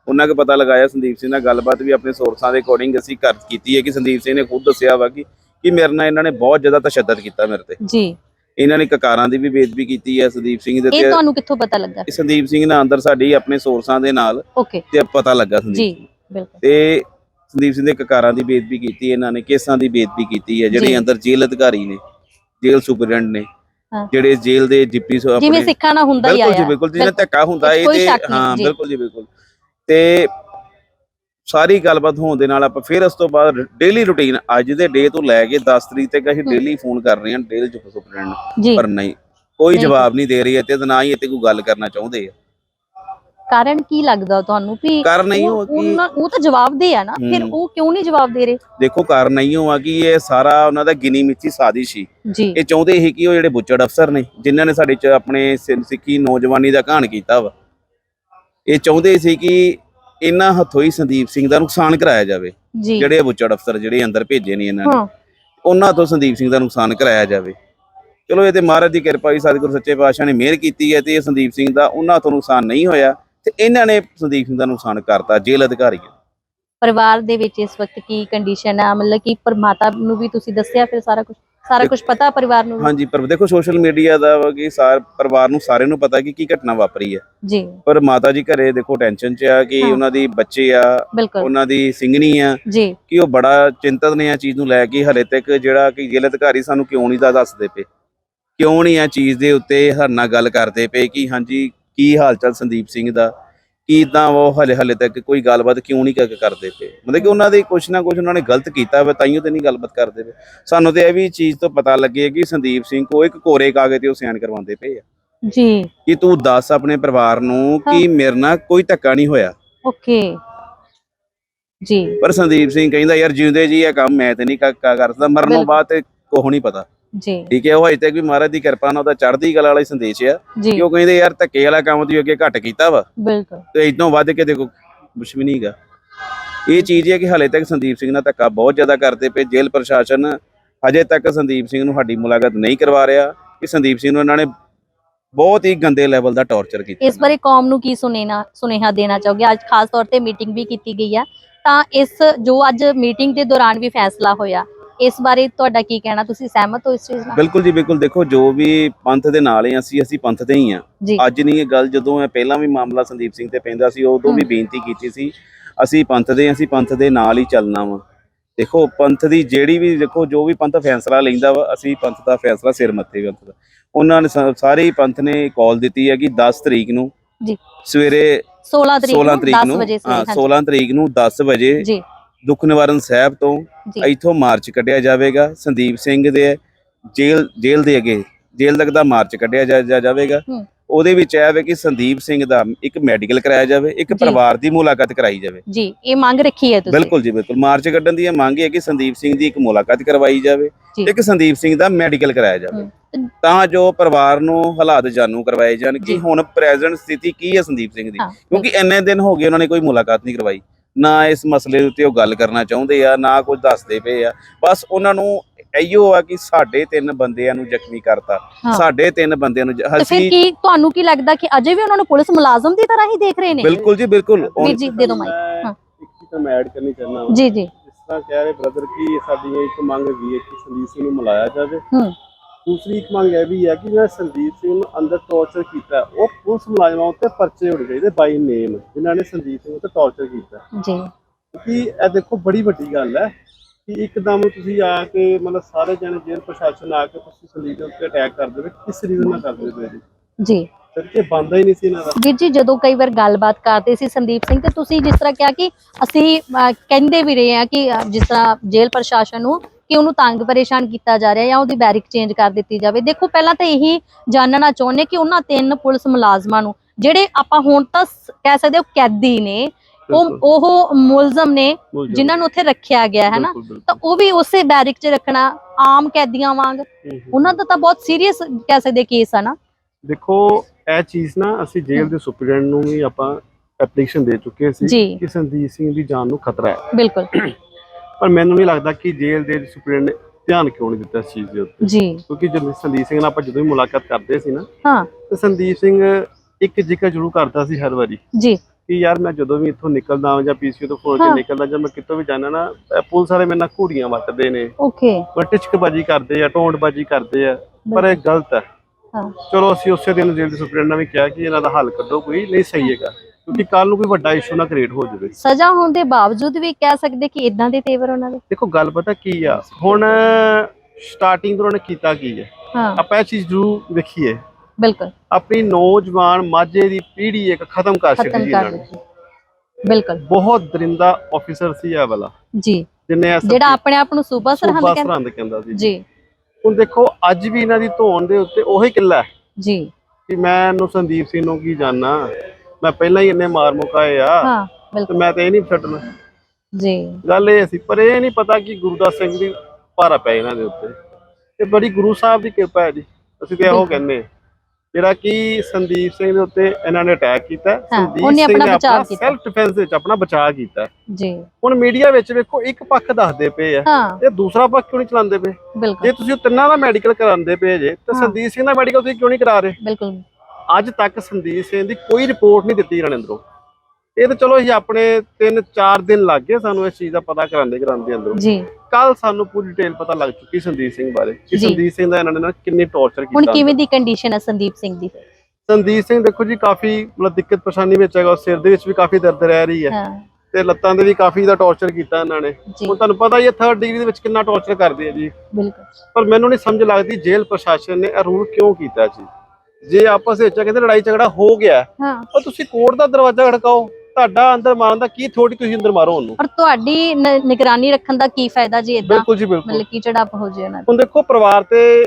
ਉਹਨਾਂ ਕੁ ਪਤਾ ਲਗਾਇਆ ਸੰਦੀਪ ਸਿੰਘ ਨਾਲ ਗੱਲਬਾਤ ਵੀ ਆਪਣੇ ਸੋਰਸਾਂ ਦੇ ਅਕੋਰਡਿੰਗ ਅਸੀਂ ਕਰ ਕੀਤੀ ਹੈ ਕਿ ਸੰਦੀਪ ਸਿੰਘ ਨੇ ਖੁਦ ਦੱਸਿਆ ਵਾ ਕਿ ਕਿ ਮੇਰੇ ਨਾਲ ਇਹਨਾਂ ਨੇ ਬਹੁਤ ਜ਼ਿਆਦਾ ਤਸ਼ੱਦਦ ਕੀਤਾ ਮੇਰੇ ਤੇ ਜੀ ਇਹਨਾਂ ਨੇ ਕਕਾਰਾਂ ਦੀ ਵੀ ਬੇਇੱਜ਼ਤੀ ਕੀਤੀ ਹੈ ਸੰਦੀਪ ਸਿੰਘ ਦੇ ਇਹ ਤੇ ਤੁਹਾਨੂੰ ਕਿੱਥੋਂ ਪਤਾ ਲੱਗਾ ਸੰਦੀਪ ਸਿੰਘ ਨਾਲ ਅੰਦਰ ਸਾਡੀ ਆਪਣੇ ਸੋਰਸਾਂ ਦੇ ਨਾਲ ਓਕੇ ਤੇ ਪਤਾ ਲੱਗਾ ਸੰਦੀਪ ਜੀ ਬਿਲਕੁਲ ਤੇ ਸੰਦੀਪ ਸਿੰਘ ਦੇ ਕਕਾਰਾਂ ਦੀ ਬੇਇੱਜ਼ਤੀ ਕੀਤੀ ਇਹਨਾਂ ਨੇ ਕੇਸਾਂ ਦੀ ਬੇਇੱਜ਼ਤੀ ਕੀਤੀ ਹੈ। ਜਿਹੜੇ ਅੰਦਰ ਜੇਲ੍ਹ ਅਧਿਕਾਰੀ ਨੇ ਜੇਲ੍ਹ ਸੁਪਰਡੈਂਟ ਨੇ। ਜਿਹੜੇ ਜੇਲ੍ਹ ਦੇ ਡਿਪਟੀ ਸੋ ਜਿਵੇਂ ਸਿੱਖਾਂ ਨਾਲ ਹੁੰਦਾ ਹੀ ਬਿਲਕੁਲ ਜੀ ਆਇਆ ਬਿਲਕੁਲ ਜਿਹਨਾਂ। ਧੱਕਾ ਹੁੰਦਾ ਇਹ ਇਹ ਤੇ ਹਾਂ। ਬਿਲਕੁਲ ਜੀ ਬਿਲਕੁਲ ਤੇ ਸਾਰੀ ਗੱਲਬਾਤ ਹੋਣ ਦੇ ਨਾਲ ਆਪਾਂ ਫਿਰ ਉਸ ਤੋਂ ਬਾਅਦ ਡੇਲੀ ਰੁਟੀਨ ਅੱਜ ਦੇ ਡੇ ਤੋਂ ਲੈ ਕੇ 10 ਤਰੀਕ ਤੱਕ ਅਸੀਂ। ਡੇਲੀ ਫੋਨ ਕਰ ਰਹੇ ਹਾਂ ਡੇਲ ਚ ਸੁਪਰਡੈਂਟ ਪਰ ਨਹੀਂ ਕੋਈ। ਜਵਾਬ ਨਹੀਂ ਦੇ ਰਹੀ ਹੈ ਤੇ ਨਾ ਹੀ ਇੱਥੇ ਕੋਈ ਗੱਲ ਕਰਨਾ ਚਾਹੁੰਦੇ ਆ। ਕਾਰਨ ਕੀ ਲੱਗਦਾ ਤੁਹਾਨੂੰ ਵੀ ਕਾਰਨ ਨਹੀਂ ਉਹ ਹੋ ਕਿ ਉਹ ਤਾਂ ਜਵਾਬ ਦੇ ਆ ਨਾ ਫਿਰ ਹੂੰ। ਉਹ ਕਿਉਂ ਨਹੀਂ ਜਵਾਬ ਦੇ ਰਹੇ? ਦੇਖੋ ਕਾਰਨ ਨਹੀਂ ਹੋਆ ਕਿ ਇਹ ਸਾਰਾ ਉਹਨਾਂ ਦਾ ਗਿਣੀ ਮਿੱਥੀ ਸਾਜ਼ਿਸ਼ ਸੀ। ਜੀ। ਇਹ ਚਾਹੁੰਦੇ ਸੀ ਕਿ ਉਹ ਜਿਹੜੇ ਬੁੱਚੜ ਅਫਸਰ ਨੇ ਜਿਨ੍ਹਾਂ ਨੇ ਸਾਡੇ ਚ ਆਪਣੇ ਸਿੱਖੀ ਨੌਜਵਾਨੀ ਦਾ ਘਾਣ ਕੀਤਾ ਵਾ। ਇਹ ਚਾਹੁੰਦੇ ਸੀ ਕਿ ਇਹਨਾਂ ਹੱਥੋਂ ਹੀ ਸੰਦੀਪ ਸਿੰਘ ਦਾ ਨੁਕਸਾਨ ਕਰਾਇਆ ਜਾਵੇ। ਜੀ। ਜਿਹੜੇ ਬੁੱਚੜ ਅਫਸਰ ਜਿਹੜੇ ਅੰਦਰ ਭੇਜੇ ਨੇ ਇਹਨਾਂ ਨੇ ਹਾਂ। ਉਹਨਾਂ ਤੋਂ ਸੰਦੀਪ ਸਿੰਘ ਦਾ ਨੁਕਸਾਨ ਕਰਾਇਆ ਜਾਵੇ। ਚਲੋ ਇਹ ਤੇ ਮਹਾਰਾਜ ਦੀ ਕਿਰਪਾ ਹੀ ਸਤਿਗੁਰ ਸੱਚੇ ਪਾਤਸ਼ਾਹ ਨੇ ਮਿਹਰ ਕੀਤੀ ਹੈ ਤੇ ਇਹ ਸੰਦੀਪ ਸਿੰਘ ਦਾ ਉਹਨਾਂ ਤੋਂ ਨੁਕਸਾਨ ਨਹੀਂ ਹੋਇਆ ਤੇ ਇਹਨਾਂ ਨੇ ਸੰਦੀਪ ਸਿੰਘ ਦਾ ਨੁਕਸਾਨ ਕਰਤਾ ਜੇਲ੍ਹ ਅਧਿਕਾਰੀਆਂ ਪਰਿਵਾਰ ਦੇ ਵਿੱਚ ਇਸ ਵਕਤ ਕੀ ਕੰਡੀਸ਼ਨ ਆ? ਮਤਲਬ ਕਿ ਪਰ ਮਾਤਾ ਨੂੰ ਵੀ ਤੁਸੀਂ ਦੱਸਿਆ ਫਿਰ ਸਾਰਾ ਕੁਝ ਸਾਰਾ ਕੁਝ ਪਤਾ ਪਰਿਵਾਰ ਨੂੰ? ਹਾਂਜੀ ਪਰ ਦੇਖੋ ਸੋਸ਼ਲ ਮੀਡੀਆ ਦਾ ਵਾ ਕਿ ਸਾਰ ਪਰਿਵਾਰ ਨੂੰ ਸਾਰਿਆਂ ਨੂੰ ਪਤਾ ਕਿ ਕੀ ਘਟਨਾ ਵਾਪਰੀ ਹੈ। ਜੀ। ਪਰ ਮਾਤਾ ਜੀ ਘਰੇ ਦੇਖੋ ਟੈਨਸ਼ਨ 'ਚ ਆ ਕਿ। ਉਹਨਾਂ ਦੀ ਬੱਚੇ ਆ ਉਹਨਾਂ ਦੀ ਸਿੰਘਣੀ ਆ ਜੀ। ਕਿ ਉਹ ਬੜਾ ਚਿੰਤਤ ਨੇ ਆ ਚੀਜ਼ ਨੂੰ ਲੈ ਕੇ ਹਲੇ ਤੱਕ ਜਿਹੜਾ ਕਿ ਜੇਲ੍ਹ ਅਧਿਕਾਰੀ ਸਾਨੂੰ ਕਿਉਂ ਨਹੀਂ ਦਾ ਦੱਸਦੇ ਪਏ। ਕਿਉਂ ਨਹੀਂ ਆ ਚੀਜ਼ ਦੇ ਉੱਤੇ ਸਾਡੇ ਨਾਲ ਗੱਲ ਕਰਦੇ ਪਏ ਕਿ ਹਾਂਜੀ ਕੀ ਹਾਲ ਚਾਲ ਸੰਦੀਪ ਸਿੰਘ ਦਾ? ਕਿ ਇਦਾਂ ਉਹ ਹਲੇ ਹਲੇ ਤੱਕ ਕੋਈ ਗੱਲਬਾਤ ਕਿਉਂ ਨਹੀਂ ਕ- ਕਰਦੇ ਪਏ? ਮਤਲਬ ਕਿ ਉਹਨਾਂ ਦੇ ਕੁਛ ਨਾ ਕੁਛ ਉਹਨਾਂ ਨੇ ਗਲਤ ਕੀਤਾ ਵਾ ਤਾਈਓ ਤੇ ਨਹੀਂ ਗੱਲਬਾਤ ਕਰਦੇ ਪਏ। ਸਾਨੂੰ ਤੇ ਇਹ ਵੀ ਚੀਜ਼ ਤੋਂ ਪਤਾ ਲੱਗੇ ਕਿ ਸੰਦੀਪ ਸਿੰਘ ਕੋ ਇੱਕ ਕੋਰੇ ਕਾਗਜ਼ ਤੇ ਉਹ ਸਿਆਣ ਕਰਵਾਉਂਦੇ ਪਏ ਆ। ਜੀ। ਕਿ ਤੂੰ ਦੱਸ ਆਪਣੇ ਪਰਿਵਾਰ ਨੂੰ ਕਿ ਮੇਰੇ ਨਾਲ ਕੋਈ ਧੱਕਾ ਨਹੀਂ ਹੋਇਆ। ਓਕੇ। ਜੀ। ਪਰ ਸੰਦੀਪ ਸਿੰਘ ਕਹਿੰਦਾ ਯਾਰ ਜਿਉਂਦੇ ਜੀ ਇਹ ਕੰਮ ਮੈਂ ਤੇ ਨਹੀਂ ਕ- ਕ- ਕਰਦਾ। ਮਰਨੋਂ ਬਿਲਕੁਲ। ਬਾਅਦ ਤੇ ਕੋਹ ਨਹੀਂ ਪਤਾ। ਜੀ। ਠੀਕ ਹੈ ਉਹ ਅਜੇ ਤੱਕ ਵੀ ਮਹਾਰਾਜ ਦੀ ਕਿਰਪਾ ਨਾਲ ਉਹਦਾ ਚੜ੍ਹਦੀ ਕਲਾ ਵਾਲਾ ਹੀ ਸੰਦੇਸ਼ ਆ। ਜੀ। ਕਿ ਉਹ ਕਹਿੰਦੇ ਯਾਰ ਧੱਕੇ ਵਾਲਾ ਕੰਮ ਦੀ ਅੱਗੇ ਘੱਟ ਕੀਤਾ ਵਾ। ਬਿਲਕੁਲ। ਤੇ ਇਦੋਂ ਵੱਧ ਕੇ ਦੇਖੋ ਕੁਛ ਵੀ ਨਹੀਂਗਾ ਇਹ ਚੀਜ਼ ਹੈ ਕਿ ਹਲੇ ਤੱਕ ਸੰਦੀਪ ਸਿੰਘ ਨਾਲ ਧੱਕਾ ਬਹੁਤ ਜ਼ਿਆਦਾ ਕਰਦੇ ਪਏ। ਜੇਲ੍ਹ ਪ੍ਰਸ਼ਾਸਨ ਹਜੇ ਤੱਕ ਸੰਦੀਪ ਸਿੰਘ ਨੂੰ ਸਾਡੀ ਮੁਲਾਕਾਤ ਨਹੀਂ ਕਰਵਾ ਰਿਹਾ ਕਿ ਸੰਦੀਪ ਸਿੰਘ ਨੂੰ ਇਹਨਾਂ ਨੇ ਬਹੁਤ ਹੀ ਗੰਦੇ ਲੈਵਲ ਦਾ ਟੌਰਚਰ ਕੀਤਾ। ਇਸ ਬਾਰੇ ਕੌਮ ਨੂੰ ਕੀ ਸੁਨੇਹਾ ਸੁਨੇਹਾ ਦੇਣਾ ਚਾਹੋਗੇ? ਅੱਜ ਖਾਸ ਤੌਰ ਤੇ ਮੀਟਿੰਗ ਵੀ ਕੀਤੀ ਗਈ ਹੈ ਤਾਂ ਇਸ ਜੋ ਅੱਜ ਮੀਟਿੰਗ ਦੇ ਦੌਰਾਨ ਵੀ ਫੈਸਲਾ ਹੋਇਆ ਇਸ ਬਾਰੇ ਤੁਹਾਡਾ ਕੀ ਕਹਿਣਾ? ਤੁਸੀਂ ਸਹਿਮਤ ਹੋ ਇਸ ਚੀਜ਼ ਨਾਲ? ਬਿਲਕੁਲ ਜੀ ਬਿਲਕੁਲ। ਦੇਖੋ ਜੋ ਵੀ ਪੰਥ ਦੇ ਨਾਲ ਹੀ ਅਸੀਂ ਅਸੀਂ ਪੰਥ ਦੇ ਹੀ ਆ। ਅੱਜ ਨਹੀਂ ਇਹ ਗੱਲ ਜਦੋਂ ਇਹ ਪਹਿਲਾਂ ਵੀ ਮਾਮਲਾ ਸੰਦੀਪ ਸਿੰਘ ਤੇ ਪੈਂਦਾ ਸੀ ਉਦੋਂ ਵੀ। ਬੇਨਤੀ ਕੀਤੀ ਸੀ ਅਸੀਂ ਪੰਥ ਦੇ ਹਾਂ, ਅਸੀਂ ਪੰਥ ਦੇ ਨਾਲ ਹੀ ਚੱਲਣਾ ਵਾ। ਦੇਖੋ ਪੰਥ ਦੀ ਜਿਹੜੀ ਵੀ ਦੇਖੋ ਜੋ ਵੀ ਪੰਥ ਫੈਸਲਾ ਲੈਂਦਾ ਵਾ ਅਸੀਂ ਪੰਥ ਦਾ ਫੈਸਲਾ ਸਿਰ ਮੱਥੇ ਪੰਥ ਦਾ ਉਹਨਾਂ ਨੇ ਸਾਰੇ ਹੀ ਪੰਥ ਨੇ ਕਾਲ ਦਿੱਤੀ ਹੈ ਕਿ 10 ਤਰੀਕ ਨੂੰ ਜੀ। ਸਵੇਰੇ 16 ਤਰੀਕ 16 ਨੂੰ ਤਰੀਕ 10 ਨੂੰ ਵਜੇ ਹਾਂ ਸਵੇਰੇ 16 ਤਰੀਕ ਨੂੰ 10 ਵਜੇ ਜੀ। ਦੁੱਖ ਨਿਵਾਰਨ ਸਾਹਿਬ ਤੋਂ ਇੱਥੋਂ ਮਾਰਚ ਕੱਢਿਆ ਜਾਵੇਗਾ ਸੰਦੀਪ ਸਿੰਘ ਦੇ ਜੇਲ੍ਹ ਜੇਲ੍ਹ ਦੇ ਅੱਗੇ ਜੇਲ੍ਹ ਤੱਕ ਦਾ ਮਾਰਚ ਕੱਢਿਆ ਜਾਵੇਗਾ। ਉਹਦੇ ਵਿੱਚ ਇਹ ਹੈ ਕਿ ਸੰਦੀਪ ਸਿੰਘ ਦਾ ਇੱਕ ਮੈਡੀਕਲ ਕਰਾਇਆ ਜਾਵੇ ਇੱਕ। ਪਰਿਵਾਰ ਦੀ ਮੁਲਾਕਾਤ ਕਰਾਈ ਜਾਵੇ ਜੀ ਇਹ ਮੰਗ ਰੱਖੀ ਹੈ ਤੁਸੀਂ ਬਿਲਕੁਲ ਜੀ ਬਿਲਕੁਲ ਮਾਰਚ ਕੱਢਣ ਦੀ ਇਹ ਮੰਗ ਹੈ ਕਿ ਸੰਦੀਪ ਸਿੰਘ ਦੀ ਇੱਕ ਮੁਲਾਕਾਤ ਕਰਵਾਈ ਜਾਵੇ। ਇੱਕ ਸੰਦੀਪ ਸਿੰਘ ਦਾ ਮੈਡੀਕਲ ਕਰਾਇਆ ਜਾਵੇ। ਤਾਂ ਜੋ ਪਰਿਵਾਰ ਨੂੰ ਹਾਲਾਤ ਜਾਣੂ ਕਰਵਾਏ ਜਾਣ ਕਿ। ਹੁਣ ਪ੍ਰੈਜ਼ੈਂਟ ਸਥਿਤੀ ਕੀ ਹੈ ਸੰਦੀਪ ਸਿੰਘ ਦੀ ਕਿਉਂਕਿ ਇੰਨੇ ਦਿਨ ਹੋ ਗਏ ਉਹਨਾਂ ਨੇ ਕੋਈ ਮੁਲਾਕਾਤ ਨਹੀਂ ਕਰਵਾਈ ਨਾ ਇਸ ਮਸਲੇ ਦੇ ਉੱਤੇ ਉਹ ਗੱਲ ਕਰਨਾ ਚਾਹੁੰਦੇ ਆ ਨਾ ਕੁਝ ਦੱਸਦੇ ਪਏ ਆ। ਬਸ ਉਹਨਾਂ ਨੂੰ ਇਹੋ ਆ ਕਿ ਸਾਡੇ ਤਿੰਨ ਬੰਦਿਆਂ ਨੂੰ ਜ਼ਖਮੀ ਕਰਤਾ। ਹਾਂ। ਸਾਡੇ ਤਿੰਨ ਬੰਦਿਆਂ ਨੂੰ ਜ- ਤੇ ਫਿਰ ਅਸੀਂ ਕੀ ਤੁਹਾਨੂੰ ਕੀ ਲੱਗਦਾ ਕਿ ਅਜੇ ਵੀ ਉਹਨਾਂ ਨੂੰ ਪੁਲਿਸ ਮੁਲਾਜ਼ਮ ਦੀ ਤਰ੍ਹਾਂ ਹੀ ਦੇਖ ਰਹੇ ਨੇ? ਬਿਲਕੁਲ ਜੀ ਬਿਲਕੁਲ। ਉਹ- ਵੀਰ ਜੀ ਦੇ ਦਿਓ ਮਾਈਕ ਮੈਂ ਹਾਂ। ਇੱਕ ਚੀਜ਼ ਤਾਂ ਮੈਂ ਐਡ ਕਰਨੀ ਚਾਹੁੰਦਾ ਹਾਂ ਜੀ ਜੀ। ਜਿਸ ਤਰ੍ਹਾਂ ਕਹਿ ਰਹੇ ਬ੍ਰਦਰ ਕਿ ਸਾਡੀ ਇੱਕ ਮੰਗ ਵੀ ਹੈ ਕਿ ਸੰਦੀਪ ਸਿੰਘ ਨੂੰ ਮਿਲਾਇਆ ਜਾਵੇ। ਹੂੰ। ਦੂਸਰੀ ਇੱਕ ਮੰਗ ਇਹ ਵੀ ਹੈ ਕਿ ਜਿਹੜਾ ਸੰਦੀਪ ਸਿੰਘ ਨੂੰ ਅੰਦਰ ਟੌਰਚਰ ਕੀਤਾ ਉਹ ਪੁਲਿਸ ਮੁਲਾਜ਼ਮਾਂ ਉੱਤੇ ਪਰਚੇ ਹੋਣੇ ਚਾਹੀਦੇ ਬਾਈ ਨੇਮ ਜਿਨ੍ਹਾਂ ਨੇ ਸੰਦੀਪ ਸਿੰਘ ਉੱਤੇ ਟੌਰਚਰ ਕੀਤਾ। ਜੀ। ਕਿਉਂਕਿ ਇਹ ਦੇਖੋ ਬੜੀ ਵੱਡੀ ਗੱਲ ਹੈ ਕਿ ਇੱਕਦਮ ਤੁਸੀਂ ਆ ਕੇ ਮਤਲਬ ਸਾਰੇ ਜਣੇ ਜੇਲ੍ਹ ਪ੍ਰਸ਼ਾਸਨ ਆ ਕੇ ਤੁਸੀਂ ਸੰਦੀਪ ਦੇ ਉੱਤੇ ਅਟੈਕ ਕਰ ਦੇਵੇ ਕਿਸ ਰੀਜ਼ਨ ਨਾਲ ਕਰਦੇ ਪਏ ਜੀ? ਜੀ। ਇਹ ਬੰਦਾ ਹੀ ਨਹੀਂ ਸੀ ਇਹਨਾਂ ਦਾ। ਵੀਰ ਜੀ ਜਦੋਂ ਕਈ ਵਾਰ ਗੱਲਬਾਤ ਕਰਦੇ ਸੀ ਸੰਦੀਪ ਸਿੰਘ ਤੇ ਤੁਸੀਂ ਜਿਸ ਤਰ੍ਹਾਂ ਕਿਹਾ ਕਿ ਅਸੀਂ ਅਹ, ਕਹਿੰਦੇ ਵੀ ਰਹੇ ਹਾਂ ਕਿ ਅਹ, ਜਿਸ ਤਰ੍ਹਾਂ ਜੇਲ੍ਹ ਪ੍ਰਸ਼ਾਸਨ ਨੂੰ ਕਿ ਉਹਨੂੰ ਤੰਗ ਪਰੇਸ਼ਾਨ ਕੀਤਾ ਜਾ ਰਿਹਾ ਜਾਂ ਉਹਦੀ ਬੈਰਿਕ ਚੇਂਜ ਕਰ ਦਿੱਤੀ ਜਾਵੇ ਦੇਖੋ ਪਹਿਲਾਂ ਤਾਂ ਇਹੀ ਜਾਣਨਾ ਚਾਹੁੰਦੇ ਕਿ ਉਹਨਾਂ ਤਿੰਨ ਪੁਲਿਸ ਮੁਲਾਜ਼ਮਾਂ ਨੂੰ ਜਿਹੜੇ ਆਪਾਂ ਹੁਣ ਤਾਂ ਕਹਿ ਸਕਦੇ ਹਾਂ ਕੈਦੀ ਨੇ ਉਹ। ਉਹ ਮੁਲਜ਼ਮ ਨੇ। ਜਿਨ੍ਹਾਂ ਨੂੰ ਉੱਥੇ ਰੱਖਿਆ ਗਿਆ ਹੈ ਨਾ। ਤਾਂ ਉਹ ਵੀ ਉਸੇ ਬੈਰਿਕ 'ਚ ਰੱਖਣਾ ਆਮ ਕੈਦੀਆਂ ਵਾਂਗ। ਉਹਨਾਂ ਦਾ ਤਾਂ ਬਹੁਤ ਸੀਰੀਅਸ ਕਹਿ ਸਕਦੇ ਕੇਸ ਆ ਨਾ ਦੇਖੋ ਇਹ ਚੀਜ਼ ਨਾ ਅਸੀਂ ਜੇਲ੍ਹ ਦੇ ਸੁਪਰਡੈਂਟ ਨੂੰ ਵੀ ਆਪਾਂ ਐਪਲੀਕੇਸ਼ਨ ਦੇ ਚੁੱਕੇ ਸੀ। ਕਿ ਸੰਦੀਪ ਸਿੰਘ ਦੀ ਜਾਨ ਨੂੰ ਖਤਰਾ ਹੈ ਬਿਲਕੁਲ ਪਰ ਮੈਨੂੰ ਨਹੀਂ ਲੱਗਦਾ ਕਿ ਜੇਲ੍ਹ ਦੇ ਸੁਪਰਡੈਂਟ ਨੇ ਧਿਆਨ ਕਿਉਂ ਨਹੀਂ ਦਿੱਤਾ ਇਸ ਚੀਜ਼ ਦੇ ਉੱਤੇ? ਜੀ। ਕਿਉਂਕਿ ਜਦੋਂ ਸੰਦੀਪ ਸਿੰਘ ਨਾਲ ਆਪਾਂ ਜਦੋਂ ਵੀ ਮੁਲਾਕਾਤ ਕਰਦੇ ਸੀ ਨਾ ਹਾਂ। ਤੇ ਸੰਦੀਪ ਸਿੰਘ ਇੱਕ ਜ਼ਿਕਰ ਜ਼ਰੂਰ ਕਰਦਾ ਸੀ ਹਰ ਵਾਰੀ ਜੀ। ਕਿ ਯਾਰ ਮੈਂ ਜਦੋਂ ਵੀ ਇੱਥੋਂ ਨਿਕਲਦਾ ਜਾਂ ਪੀਸੀਓ ਤੋਂ ਫੋਨ। ਕੇ ਨਿਕਲਦਾ ਜਾਂ ਮੈਂ ਕਿਤੋਂ ਵੀ ਜਾਣਾ ਨਾ ਇਹ ਪੁਲਿਸ ਵਾਲੇ ਮੇਰੇ ਨਾਲ ਘੂੜੀਆਂ ਵੱਟਦੇ ਨੇ। ਓਕੇ। ਟਿਚਕਬਾਜੀ ਕਰਦੇ ਆ ਟੋਂਟਬਾਜੀ ਕਰਦੇ ਆ ਪਰ ਇਹ ਗਲਤ ਹੈ ਹਾਂ। ਚਲੋ ਅਸੀਂ ਉਸੇ ਦਿਨ ਜੇਲ੍ਹ ਦੇ ਸੁਪਰਡੈਂਟ ਨਾਲ ਵੀ ਕਿਹਾ ਕਿ ਇਹਨਾਂ ਦਾ ਹੱਲ ਕੱਢੋ ਕੋਈ ਨਹੀਂ ਸਹੀ ਹੈਗਾ। ਕਿਉਂਕਿ ਕੱਲ ਨੂੰ ਕੋਈ ਵੱਡਾ ਇਸ਼ੂ ਨਾ ਕ੍ਰੀਏਟ ਹੋ ਜਾਵੇ। ਸਜ਼ਾ ਹੋਣ ਦੇ ਬਾਵਜੂਦ ਵੀ ਕਹਿ ਸਕਦੇ ਕਿ ਇਦਾਂ ਦੇ ਤੇਵਰ ਉਹਨਾਂ ਦੇ। ਦੇਖੋ ਗੱਲ ਪਤਾ ਕੀ ਆ? ਹੁਣ ਸਟਾਰਟਿੰਗ ਤੋਂ ਉਹਨੇ ਕੀਤਾ ਕੀ ਹੈ ਹਾਂ। ਆਪਾਂ ਇਹ ਚੀਜ਼ ਜ਼ਰੂਰ ਦੇਖੀਏ ਬਿਲਕੁਲ। ਆਪਣੀ ਨੌਜਵਾਨ ਮਾਝੇ ਦੀ ਪੀੜ੍ਹੀ ਇੱਕ ਖਤਮ ਕਰ ਛੱਡੀ ਇਹਨਾਂ ਨੇ। ਬਿਲਕੁਲ। ਬਹੁਤ ਦਰਿੰਦਾ ਆਫੀਸਰ ਸੀ ਇਹ ਵਾਲਾ। ਜੀ। ਜਿਨੇ ਜਿਹੜਾ ਆਪਣੇ ਆਪ ਨੂੰ ਸੂਬਾ ਸਰਹੰਦ ਕਹਿੰਦਾ। ਸੀ। ਜੀ। ਹੁਣ ਦੇਖੋ ਅੱਜ ਵੀ ਇਹਨਾਂ ਦੀ ਧੌਣ ਦੇ ਉੱਤੇ ਉਹੀ ਕਿੱਲਾ ਹੈ। ਜੀ। ਕਿ ਮੈਂ ਇਹਨੂੰ ਸੰਦੀਪ ਸਿੰਘ ਨੂੰ ਕੀ ਜਾਣਾ ਮੈਂ ਪਹਿਲਾਂ ਹੀ ਇੰਨੇ ਮਾਰ ਮੁਕਾਏ ਆ। ਹਾਂ ਤੇ ਬਿਲਕੁਲ। ਮੈਂ ਤੇ ਇਹ ਨਹੀਂ ਛੱਡਣਾ। ਜੀ। ਗੱਲ ਇਹ ਸੀ ਪਰ ਇਹ ਨਹੀਂ ਪਤਾ ਕਿ ਗੁਰਦਾਸ ਸਿੰਘ ਦੀ ਭਾਰਾ ਪੈ ਇਹਨਾਂ ਦੇ ਉੱਤੇ। ਇਹ ਬੜੀ ਗੁਰੂ ਸਾਹਿਬ ਦੀ ਕਿਰਪਾ ਹੈ ਜੀ। ਅਸੀਂ ਤੇ ਇਹੋ। ਕਹਿੰਦੇ ਹਾਂ। ਜਿਹੜਾ ਕਿ ਸੰਦੀਪ ਸਿੰਘ ਦੇ ਉੱਤੇ ਇਹਨਾਂ ਨੇ ਅਟੈਕ ਕੀਤਾ ਉਹਨੇ ਆਪਣਾ ਬਚਾਅ ਕੀਤਾ। ਸੈਲਫ ਡਿਫੈਂਸ ਵਿੱਚ ਆਪਣਾ ਬਚਾਅ ਕੀਤਾ। ਜੀ। ਹੁਣ ਮੀਡੀਆ ਵਿੱਚ ਵੇਖੋ ਇੱਕ ਪੱਖ ਦੱਸਦੇ ਪਏ ਆ। ਹਾਂ। ਇਹ ਦੂਸਰਾ ਪੱਖ ਕਿਉਂ ਨਹੀਂ ਚਲਾਉਂਦੇ ਪਏ? ਬਿਲਕੁਲ। ਜੇ ਤੁਸੀਂ ਉਹ ਤਿੰਨਾਂ ਦਾ ਮੈਡੀਕਲ ਕਰਾਉਂਦੇ ਪਏ ਜੇ ਤੇ ਹਾਂ। ਸੰਦੀਪ ਸਿੰਘ ਦਾ ਮੈਡੀਕਲ ਤੁਸੀਂ ਕਿਉਂ ਨਹੀਂ ਕਰਾ ਰਹੇ? ਬਿਲਕੁਲ। ਅੱਜ ਤੱਕ ਸੰਦੀਪ ਸਿੰਘ ਦੀ ਕੋਈ ਰਿਪੋਰਟ ਨਹੀਂ ਦਿੱਤੀ ਇਹਨਾਂ ਅੰਦਰੋਂ ਇਹ ਤਾਂ ਚਲੋ ਅਸੀਂ ਆਪਣੇ 3-4 ਦਿਨ ਲੱਗ ਗਏ ਸਾਨੂੰ ਇਸ ਚੀਜ਼ ਦਾ ਪਤਾ ਕਰਾਉਂਦੇ ਕਰਾਉਂਦੇ ਅੰਦਰੋਂ। ਜੀ। ਕੱਲ ਸਾਨੂੰ ਪੂਰੀ ਡਿਟੇਲ ਪਤਾ ਲੱਗ ਚੁੱਕੀ ਸੰਦੀਪ ਸਿੰਘ ਬਾਰੇ ਕਿ। ਸੰਦੀਪ ਸਿੰਘ ਦਾ ਇਹਨਾਂ ਨੇ ਨਾ ਕਿੰਨੀ ਟੌਰਚਰ ਹੁਣ ਕੀਤਾ ਕਿਵੇਂ ਦੀ ਕੰਡੀਸ਼ਨ ਹੈ ਸੰਦੀਪ ਸਿੰਘ ਦੀ? ਸੰਦੀਪ ਸਿੰਘ ਦੇਖੋ ਜੀ ਕਾਫੀ ਮਤਲਬ ਦਿੱਕਤ ਪਰੇਸ਼ਾਨੀ ਵਿੱਚ ਹੈਗਾ ਸਿਰ ਦੇ ਵਿੱਚ ਵੀ ਕਾਫੀ ਦਰਦ ਰਹਿ ਰਹੀ ਹੈ ਤੇ ਲੱਤਾਂ ਦੇ ਵੀ ਕਾਫੀ ਦਾ ਟੌਰਚਰ ਕੀਤਾ ਇਹਨਾਂ ਨੇ। ਹੁਣ ਤੁਹਾਨੂੰ ਪਤਾ ਹੀ ਹੈ 3rd ਡਿਗਰੀ ਦੇ ਵਿੱਚ ਕਿੰਨਾ ਟੌਰਚਰ ਕਰਦੇ ਆ ਜੀ। ਬਿਲਕੁਲ। ਪਰ ਮੈਨੂੰ ਨਹੀਂ ਸਮਝ ਲੱਗਦੀ ਜੇਲ੍ਹ ਪ੍ਰਸ਼ਾਸਨ ਨੇ ਇਹ ਰੂਲ ਕਿਉਂ ਕੀਤਾ ਜੀ? ਜੇ ਆਪਸ ਵਿੱਚ ਕਹਿੰਦੇ ਲੜਾਈ ਝਗੜਾ ਹੋ ਗਿਆ ਹੈ, ਉਹ ਤੁਸੀਂ ਕੋਰਟ ਦਾ ਦਰਵਾਜ਼ਾ ਖੜਕਾਓ। ਤੁਹਾਡਾ ਅੰਦਰ ਮਾਰਨ ਦਾ ਕੀ ਥੋੜੀ ਤੁਸੀਂ ਅੰਦਰ ਮਾਰੋ ਉਹਨੂੰ? ਪਰ ਤੁਹਾਡੀ ਨ- ਨਿਗਰਾਨੀ ਰੱਖਣ ਦਾ ਕੀ ਫਾਇਦਾ ਜੀ ਇਦਾਂ ਬਿਲਕੁਲ ਜੀ ਬਿਲਕੁਲ। ਮਤਲਬ ਕੀ ਚੜਾਪ ਹੋ ਜੇ ਉਹਨਾਂ ਦਾ। ਹੁਣ ਦੇਖੋ ਪਰਿਵਾਰ ਤੇ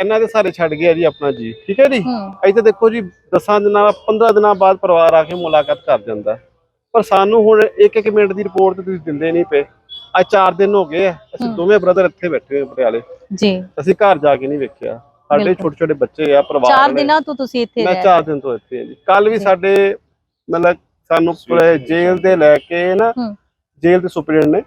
ਇਹਨਾਂ ਦੇ ਸਾਰੇ ਛੱਡ ਗਿਆ ਜੀ ਆਪਣਾ ਜੀ। ਠੀਕ ਹੈ ਜੀ? ਹੂੰ। ਇੱਥੇ ਦੇਖੋ ਜੀ 10 ਦਿਨਾਂ 15 ਦਿਨਾਂ ਬਾਅਦ ਪਰਿਵਾਰ ਆ ਕੇ ਮੁਲਾਕਾਤ ਕਰ ਜਾਂਦਾ। ਪਰ ਸਾਨੂੰ ਹੁਣ ਇੱਕ ਇੱਕ ਮਿੰਟ ਦੀ ਰਿਪੋਰਟ ਤੇ ਤੁਸੀਂ ਦਿੰਦੇ ਨਹੀਂ ਪਏ। ਅੱਜ 4 ਦਿਨ ਹੋ ਗਏ ਆ। ਅਸੀਂ ਹਮ। ਦੋਵੇਂ ਬ੍ਰਦਰ ਇੱਥੇ ਬੈਠੇ ਹੋਏ ਪਟਿਆਲੇ। ਜੀ। ਅਸੀਂ ਘਰ ਜਾ ਕੇ ਨਹੀਂ ਵੇਖਿਆ। ਸਾਡੇ। ਛੋਟੇ ਛੋਟੇ ਬੱਚੇ ਆ ਪਰਿਵਾਰ ਚਾਰ। ਦਿਨਾਂ ਤੋਂ ਤੁਸੀਂ ਇੱਥੇ ਮੈਂ 4 ਦਿਨ ਤੋਂ ਇੱਥੇ ਹਾਂ ਜੀ ਕੱਲ ਵੀ। ਸਾਡੇ ਮਤਲਬ ਸਾਨੂੰ ਪੂਰੇ ਜੇਲ੍ਹ ਦੇ ਲੈ ਕੇ ਨਾ। ਜੇਲ੍ਹ ਦੇ ਸੁਪਰਡੈਂਟ ਨੇ।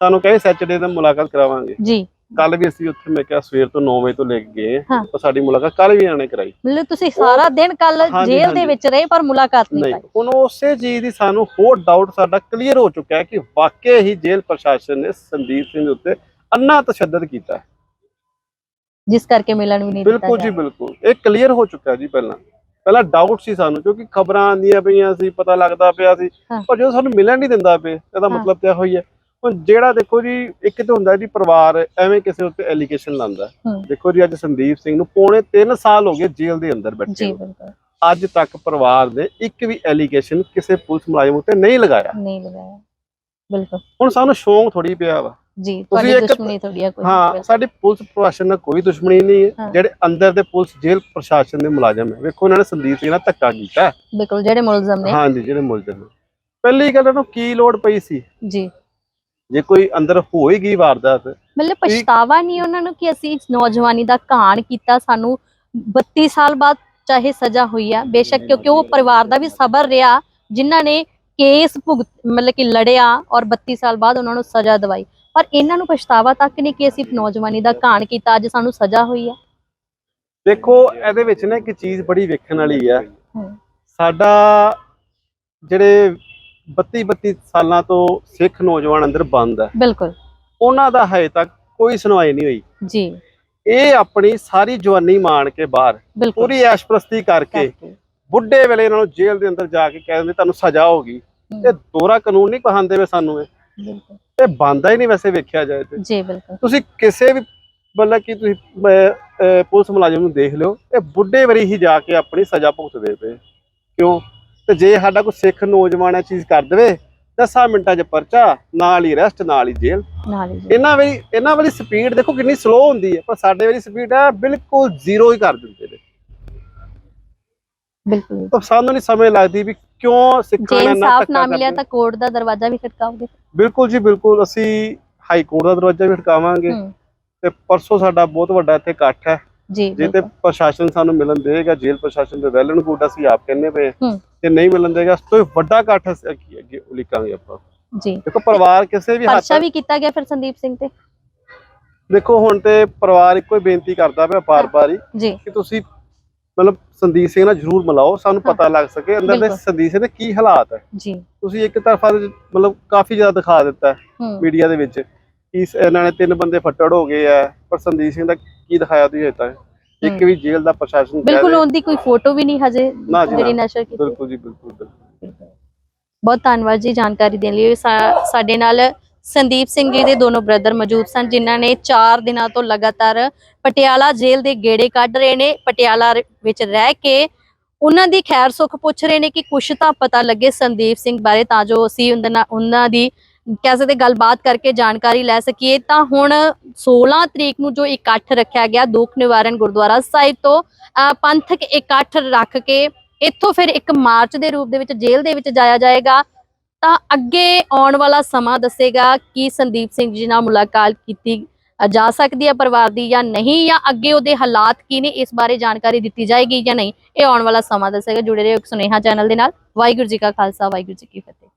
ਸਾਨੂੰ ਕਹੇ ਸੈਚਰਡੇ ਦਾ ਮੁਲਾਕਾਤ ਕਰਾਵਾਂਗੇ ਜੀ ਕੱਲ ਵੀ ਅਸੀਂ ਉੱਥੇ ਮੈਂ ਕਿਹਾ ਸਵੇਰ ਤੋਂ 9 ਵਜੇ ਤੋਂ ਲੈ ਕੇ ਗਏ। ਪਰ ਸਾਡੀ ਮੁਲਾਕਾਤ ਕੱਲ ਵੀ ਆਣੇ ਕਰਾਈ ਮਤਲਬ ਤੁਸੀਂ ਸਾਰਾ ਦਿਨ ਕੱਲ ਜੇਲ੍ਹ ਦੇ। ਵਿੱਚ ਰਹੇ ਪਰ ਮੁਲਾਕਾਤ ਨਹੀਂ ਨਹੀਂ ਪਾਈ ਹੁਣ ਉਸੇ ਚੀਜ਼ ਦੀ ਸਾਨੂੰ ਹੋਰ ਡਾਊਟ ਸਾਡਾ ਕਲੀਅਰ ਹੋ ਚੁੱਕਾ ਹੈ ਕਿ ਵਾਕਿਆ ਹੀ ਜੇਲ੍ਹ ਪ੍ਰਸ਼ਾਸਨ ਨੇ ਸੰਦੀਪ ਸਿੰਘ ਦੇ ਉੱਤੇ ਅੰਨਾ ਤਸ਼ੱਦਦ ਕੀਤਾ ਹੈ। ਜਿਸ ਕਰਕੇ ਮਿਲਣ ਵੀ ਨਹੀਂ ਦਿੱਤਾ ਬਿਲਕੁਲ ਜੀ। ਬਿਲਕੁਲ ਇਹ ਕਲੀਅਰ ਹੋ ਚੁੱਕਾ ਜੀ ਪਹਿਲਾਂ ਪਹਿਲਾਂ ਡਾਊਟ ਸੀ ਸਾਨੂੰ ਕਿਉਂਕਿ ਖਬਰਾਂ ਆਉਂਦੀਆਂ ਪਈਆਂ ਸੀ ਪਤਾ ਲੱਗਦਾ ਪਿਆ ਸੀ। ਪਰ ਜਦੋਂ ਸਾਨੂੰ ਮਿਲਣ ਨਹੀਂ ਦਿੰਦਾ ਪਿਆ ਇਹਦਾ। ਮਤਲਬ ਕਿਆ ਹੋਈ ਹੈ ਹੁਣ ਜਿਹੜਾ ਦੇਖੋ ਜੀ ਇੱਕ ਤਾਂ ਹੁੰਦਾ ਜੀ ਪਰਿਵਾਰ ਐਵੇਂ ਕਿਸੇ ਉੱਤੇ ਐਲੀਗੇਸ਼ਨ ਲਾਉਂਦਾ। ਦੇਖੋ ਜੀ ਅੱਜ ਸੰਦੀਪ ਸਿੰਘ ਨੂੰ ਪੌਣੇ 3 ਸਾਲ ਹੋ ਗਏ ਜੇਲ੍ਹ ਦੇ ਅੰਦਰ ਬੈਠੇ ਜੀ। ਬਿਲਕੁਲ ਅੱਜ ਤੱਕ ਪਰਿਵਾਰ ਨੇ ਇੱਕ ਵੀ ਐਲੀਗੇਸ਼ਨ ਕਿਸੇ ਪੁਲਿਸ ਮੁਲਾਜ਼ਮ ਉੱਤੇ ਨਹੀਂ ਲਗਾਇਆ ਨਹੀਂ ਲਗਾਇਆ ਬਿਲਕੁਲ ਹੁਣ ਸਾਨੂੰ ਸ਼ੌਂਕ ਥੋੜੀ ਪਿਆ ਵਾ ਜੀ ਤੁਹਾਡੀ ਇੱਕ- ਦੁਸ਼ਮਣੀ ਥੋੜੀ ਆ ਕੋਈ ਹਾਂ ਬਿਲਕੁਲ। ਸਾਡੀ ਪੁਲਿਸ ਪ੍ਰਸ਼ਾਸਨ ਨਾਲ ਕੋਈ ਦੁਸ਼ਮਣੀ ਨਹੀਂ ਹੈ। ਹਾਂ। ਜਿਹੜੇ ਅੰਦਰ ਦੇ ਪੁਲਿਸ ਜੇਲ੍ਹ ਪ੍ਰਸ਼ਾਸਨ ਦੇ ਮੁਲਾਜ਼ਮ ਹੈ। ਵੇਖੋ ਇਹਨਾਂ ਨੇ ਸੰਦੀਪ ਸਿੰਘ ਨਾਲ ਧੱਕਾ ਕੀਤਾ। ਹੈ। ਬਿਲਕੁਲ ਜਿਹੜੇ ਮੁਲਜ਼ਮ ਨੇ। ਹਾਂਜੀ ਜਿਹੜੇ ਮੁਲਜ਼ਮ ਨੇ। ਪਹਿਲੀ ਗੱਲ ਇਹਨੂੰ ਕੀ ਲੋੜ ਪਈ ਸੀ? ਜੀ। ਜੇ ਕੋਈ ਅੰਦਰ ਹੋ ਹੀ ਗਈ ਵਾਰਦਾਤ ਮਤਲਬ ਪਛਤਾਵਾ ਨਹੀਂ ਉਹਨਾਂ ਨੂੰ ਕਿ ਅਸੀਂ ਨੌਜਵਾਨੀ ਦਾ ਘਾਣ ਕੀਤਾ ਸਾਨੂੰ 32 ਸਾਲ ਬਾਅਦ ਚਾਹੇ ਸਜ਼ਾ ਹੋਈ ਆ। ਬੇਸ਼ੱਕ ਕਿਉਂਕਿ ਉਹ ਪਰਿਵਾਰ ਦਾ ਵੀ ਸਬਰ ਰਿਹਾ ਜਿਨ੍ਹਾਂ ਨੇ ਕੇਸ ਭੁਗਤ ਮਤਲਬ ਕਿ ਲੜਿਆ ਔਰ 32 ਸਾਲ ਬਾਅਦ ਉਹਨਾਂ ਨੂੰ ਸਜ਼ਾ ਦਵਾਈ। ਪਰ ਇਹਨਾਂ ਨੂੰ ਪਛਤਾਵਾ ਤੱਕ ਨਹੀਂ ਕਿ ਅਸੀਂ ਨੌਜਵਾਨੀ ਦਾ ਘਾਣ ਕੀਤਾ ਅੱਜ ਸਾਨੂੰ ਸਜ਼ਾ ਹੋਈ ਆ ਦੇਖੋ ਇਹਦੇ ਵਿੱਚ ਨਾ ਇੱਕ ਚੀਜ਼ ਬੜੀ ਵੇਖਣ ਵਾਲੀ ਹੈ। ਹਮ, ਸਾਡਾ ਜਿਹੜੇ 32 32 ਸਾਲਾਂ ਤੋਂ ਸਿੱਖ ਨੌਜਵਾਨ ਅੰਦਰ ਬੰਦ ਹੈ। ਬਿਲਕੁਲ। ਉਹਨਾਂ ਦਾ ਹਜੇ ਤੱਕ ਕੋਈ ਸੁਣਵਾਈ ਨਹੀਂ ਹੋਈ। ਜੀ। ਇਹ ਆਪਣੀ ਸਾਰੀ ਜਵਾਨੀ ਮਾਣ ਕੇ ਬਾਹਰ ਪੂਰੀ ਐਸ਼ਪ੍ਰਸਤੀ ਕਰਕੇ ਕਰਕੇ। ਬੁੱਢੇ ਵੇਲੇ ਇਹਨਾਂ ਨੂੰ ਜੇਲ੍ਹ ਦੇ ਅੰਦਰ ਜਾ ਕੇ ਕਹਿ ਦਿੰਦੇ ਤੁਹਾਨੂੰ ਸਜ਼ਾ ਹੋਗੀ ਇਹ ਦੋਹਰਾ ਕਾਨੂੰਨ ਨਹੀਂ ਕਹਾਂਦੇ ਵੇ ਸਾਨੂੰ ਇਹ। ਬਿਲਕੁਲ। ਇਹ ਬੰਦਾ ਹੀ ਨਹੀਂ ਵੈਸੇ ਵੇਖਿਆ ਜਾਏ ਤੇ। ਜੀ ਬਿਲਕੁਲ। ਤੁਸੀਂ ਕਿਸੇ ਵੀ ਮਤਲਬ ਕਿ ਤੁਸੀਂ ਅਹ, ਅਹ, ਪੁਲਿਸ ਮੁਲਾਜ਼ਮ ਨੂੰ ਦੇਖ ਲਿਓ ਇਹ ਬੁੱਢੇ ਵਰੀ ਹੀ ਜਾ ਕੇ ਆਪਣੀ ਸਜ਼ਾ ਭੁਗਤਦੇ ਪਏ। ਕਿਉਂ? ਤੇ ਜੇ ਸਾਡਾ ਕੋਈ ਸਿੱਖ ਨੌਜਵਾਨ ਇਹ ਚੀਜ਼ ਕਰ ਦੇਵੇ 10 ਮਿੰਟਾਂ 'ਚ ਪਰਚਾ ਨਾਲ ਹੀ ਅਰੈਸਟ ਨਾਲ ਹੀ ਜੇਲ੍ਹ। ਨਾਲ ਹੀ ਜੀ। ਇਹਨਾਂ ਵਾਲੀ ਇਹਨਾਂ ਵਾਲੀ ਸਪੀਡ ਦੇਖੋ ਕਿੰਨੀ ਸਲੋ ਹੁੰਦੀ ਹੈ ਪਰ ਸਾਡੇ ਵਾਲੀ ਸਪੀਡ ਹੈ ਬਿਲਕੁਲ ਜ਼ੀਰੋ ਹੀ ਕਰ ਦਿੰਦੇ ਨੇ। ਬਿਲਕੁਲ। ਤਾਂ ਸਾਨੂੰ ਨਹੀਂ ਸਮਝ ਲੱਗਦੀ ਵੀ ਕਿਉਂ ਸਿੱਖਾਂ ਜੇ ਨਾਲ ਇੰਨਾ ਇਨਸਾਫ ਨਾ ਮਿਲਿਆ। ਤਾਂ ਕੋਰਟ ਦਾ ਦਰਵਾਜ਼ਾ ਵੀ ਖਟਕਾਓਗੇ ਬਿਲਕੁਲ ਜੀ ਬਿਲਕੁਲ। ਅਸੀਂ ਹਾਈ ਕੋਰਟ ਦਾ ਦਰਵਾਜ਼ਾ ਵੀ ਖੜਕਾਵਾਂਗੇ। ਹੂੰ, ਤੇ ਪਰਸੋਂ ਸਾਡਾ ਬਹੁਤ ਵੱਡਾ ਇੱਥੇ ਇਕੱਠ ਹੈ। ਜੀ ਜੇ ਤੇ। ਪ੍ਰਸ਼ਾਸਨ ਸਾਨੂੰ ਮਿਲਣ ਦੇਗਾ ਜੇਲ੍ਹ ਪ੍ਰਸ਼ਾਸਨ ਦੇ ਵੈਲਨ ਗੁੱਡ ਅਸੀਂ ਆਪ ਕਹਿੰਦੇ ਪਏ। ਜੇ ਨਹੀਂ ਮਿਲਣ ਦੇਗਾ ਉਸ ਤੋਂ ਵੱਡਾ ਇਕੱਠ ਅਸੀਂ ਅੱਗੇ ਉਲੀਕਾਂਗੇ ਆਪਾਂ। ਜੀ। ਦੇਖੋ ਪਰਿਵਾਰ ਕਿਸੇ ਵੀ ਪਰਚਾ ਤੱਕ ਵੀ ਕੀਤਾ ਗਿਆ ਫਿਰ ਸੰਦੀਪ ਸਿੰਘ ਤੇ? ਦੇਖੋ ਹੁਣ ਤੇ ਪਰਿਵਾਰ ਇੱਕੋ ਹੀ ਬੇਨਤੀ ਕਰਦਾ ਪਿਆ ਬਾਰ-ਬਾਰ ਹੀ ਜੀ। ਕਿ ਤੁਸੀਂ ਮਤਲਬ ਸੰਦੀਪ ਸਿੰਘ ਨਾਲ ਜ਼ਰੂਰ ਮਿਲਾਓ ਸਾਨੂੰ। ਪਤਾ ਲੱਗ ਸਕੇ ਅੰਦਰ ਦੇ। ਸੰਦੀਪ ਸਿੰਘ ਦੇ ਕੀ ਹਾਲਾਤ ਹੈ ਜੀ ਤੁਸੀਂ ਇੱਕ ਤਰਫਾ ਮਤਲਬ ਕਾਫੀ ਜ਼ਿਆਦਾ ਦਿਖਾ ਦਿੱਤਾ ਮੀਡੀਆ ਦੇ ਵਿੱਚ ਇਸ- ਇਹਨਾਂ ਨੇ ਤਿੰਨ ਬੰਦੇ ਫੱਟੜ ਹੋ ਗਏ ਆ ਪਰ ਸੰਦੀਪ ਸਿੰਘ ਦਾ ਕੀ ਦਿਖਾਇਆ ਤੁਸੀਂ ਹਜੇ ਤੱਕ ਇੱਕ। ਵੀ ਜੇਲ੍ਹ ਦਾ ਪ੍ਰਸ਼ਾਸਨ ਬਿਲਕੁਲ ਉਹਦੀ ਕੋਈ ਫੋਟੋ ਵੀ ਨਹੀਂ ਹਜੇ ਜਿਹੜੀ ਨਾ। ਨਸ਼ਰ ਕੀਤੀ ਬਿਲਕੁਲ ਜੀ ਬਿਲਕੁਲ ਬਹੁਤ ਧੰਨਵਾਦ ਜੀ ਜਾਣਕਾਰੀ ਦੇਣ ਲਈ ਸਾਡੇ ਨਾਲ ਸੰਦੀਪ ਸਿੰਘ ਜੀ ਦੇ ਦੋਨੋਂ ਬ੍ਰਦਰ ਮੌਜੂਦ ਸਨ, ਜਿਨ੍ਹਾਂ ਨੇ 4 ਦਿਨਾਂ ਤੋਂ ਲਗਾਤਾਰ ਪਟਿਆਲਾ ਜੇਲ੍ਹ ਦੇ ਗੇੜੇ ਕੱਢ ਰਹੇ ਨੇ, ਪਟਿਆਲਾ ਵਿੱਚ ਰਹਿ ਕੇ ਉਹਨਾਂ ਦੀ ਖੈਰ ਸੁੱਖ ਪੁੱਛ ਰਹੇ ਨੇ ਕਿ ਕੁਛ ਤਾਂ ਪਤਾ ਲੱਗੇ ਸੰਦੀਪ ਸਿੰਘ ਬਾਰੇ, ਤਾਂ ਜੋ ਅਸੀਂ ਉਹਨਾਂ ਨਾਲ- ਉਹਨਾਂ ਦੀ ਕਹਿ ਸਕਦੇ ਗੱਲਬਾਤ ਕਰਕੇ ਜਾਣਕਾਰੀ ਲੈ ਸਕੀਏ। ਤਾਂ ਹੁਣ 16 ਤਰੀਕ ਨੂੰ ਜੋ ਇਕੱਠ ਰੱਖਿਆ ਗਿਆ, ਦੁੱਖ ਨਿਵਾਰਨ ਗੁਰਦੁਆਰਾ ਸਾਹਿਬ ਤੋਂ, ਅਹ ਪੰਥਕ ਇਕੱਠ ਰੱਖ ਕੇ, ਇੱਥੋਂ ਫਿਰ ਇੱਕ ਮਾਰਚ ਦੇ ਰੂਪ ਦੇ ਵਿੱਚ ਜੇਲ੍ਹ ਦੇ ਵਿੱਚ ਜਾਇਆ ਜਾਏਗਾ। ਤਾਂ ਅੱਗੇ ਆਉਣ ਵਾਲਾ ਸਮਾਂ ਦੱਸੇਗਾ ਕਿ ਸੰਦੀਪ ਸਿੰਘ ਜੀ ਨਾਲ ਮੁਲਾਕਾਤ ਕੀਤੀ ਜਾ ਸਕਦੀ ਹੈ ਪਰਿਵਾਰ ਦੀ ਜਾਂ ਨਹੀਂ, ਜਾਂ ਅੱਗੇ ਉਹਦੇ ਹਾਲਾਤ ਕੀ ਨੇ, ਇਸ ਬਾਰੇ ਜਾਣਕਾਰੀ ਦਿੱਤੀ ਜਾਏਗੀ ਜਾਂ ਨਹੀਂ, ਇਹ ਆਉਣ ਵਾਲਾ ਸਮਾਂ ਦੱਸੇਗਾ। ਜੁੜੇ ਰਹੋ ਇੱਕ ਸੁਨੇਹਾ ਚੈਨਲ ਦੇ ਨਾਲ। ਵਾਹਿਗੁਰੂ ਜੀ ਕਾ ਖਾਲਸਾ, ਵਾਹਿਗੁਰੂ ਜੀ ਕੀ ਫਤਿਹ।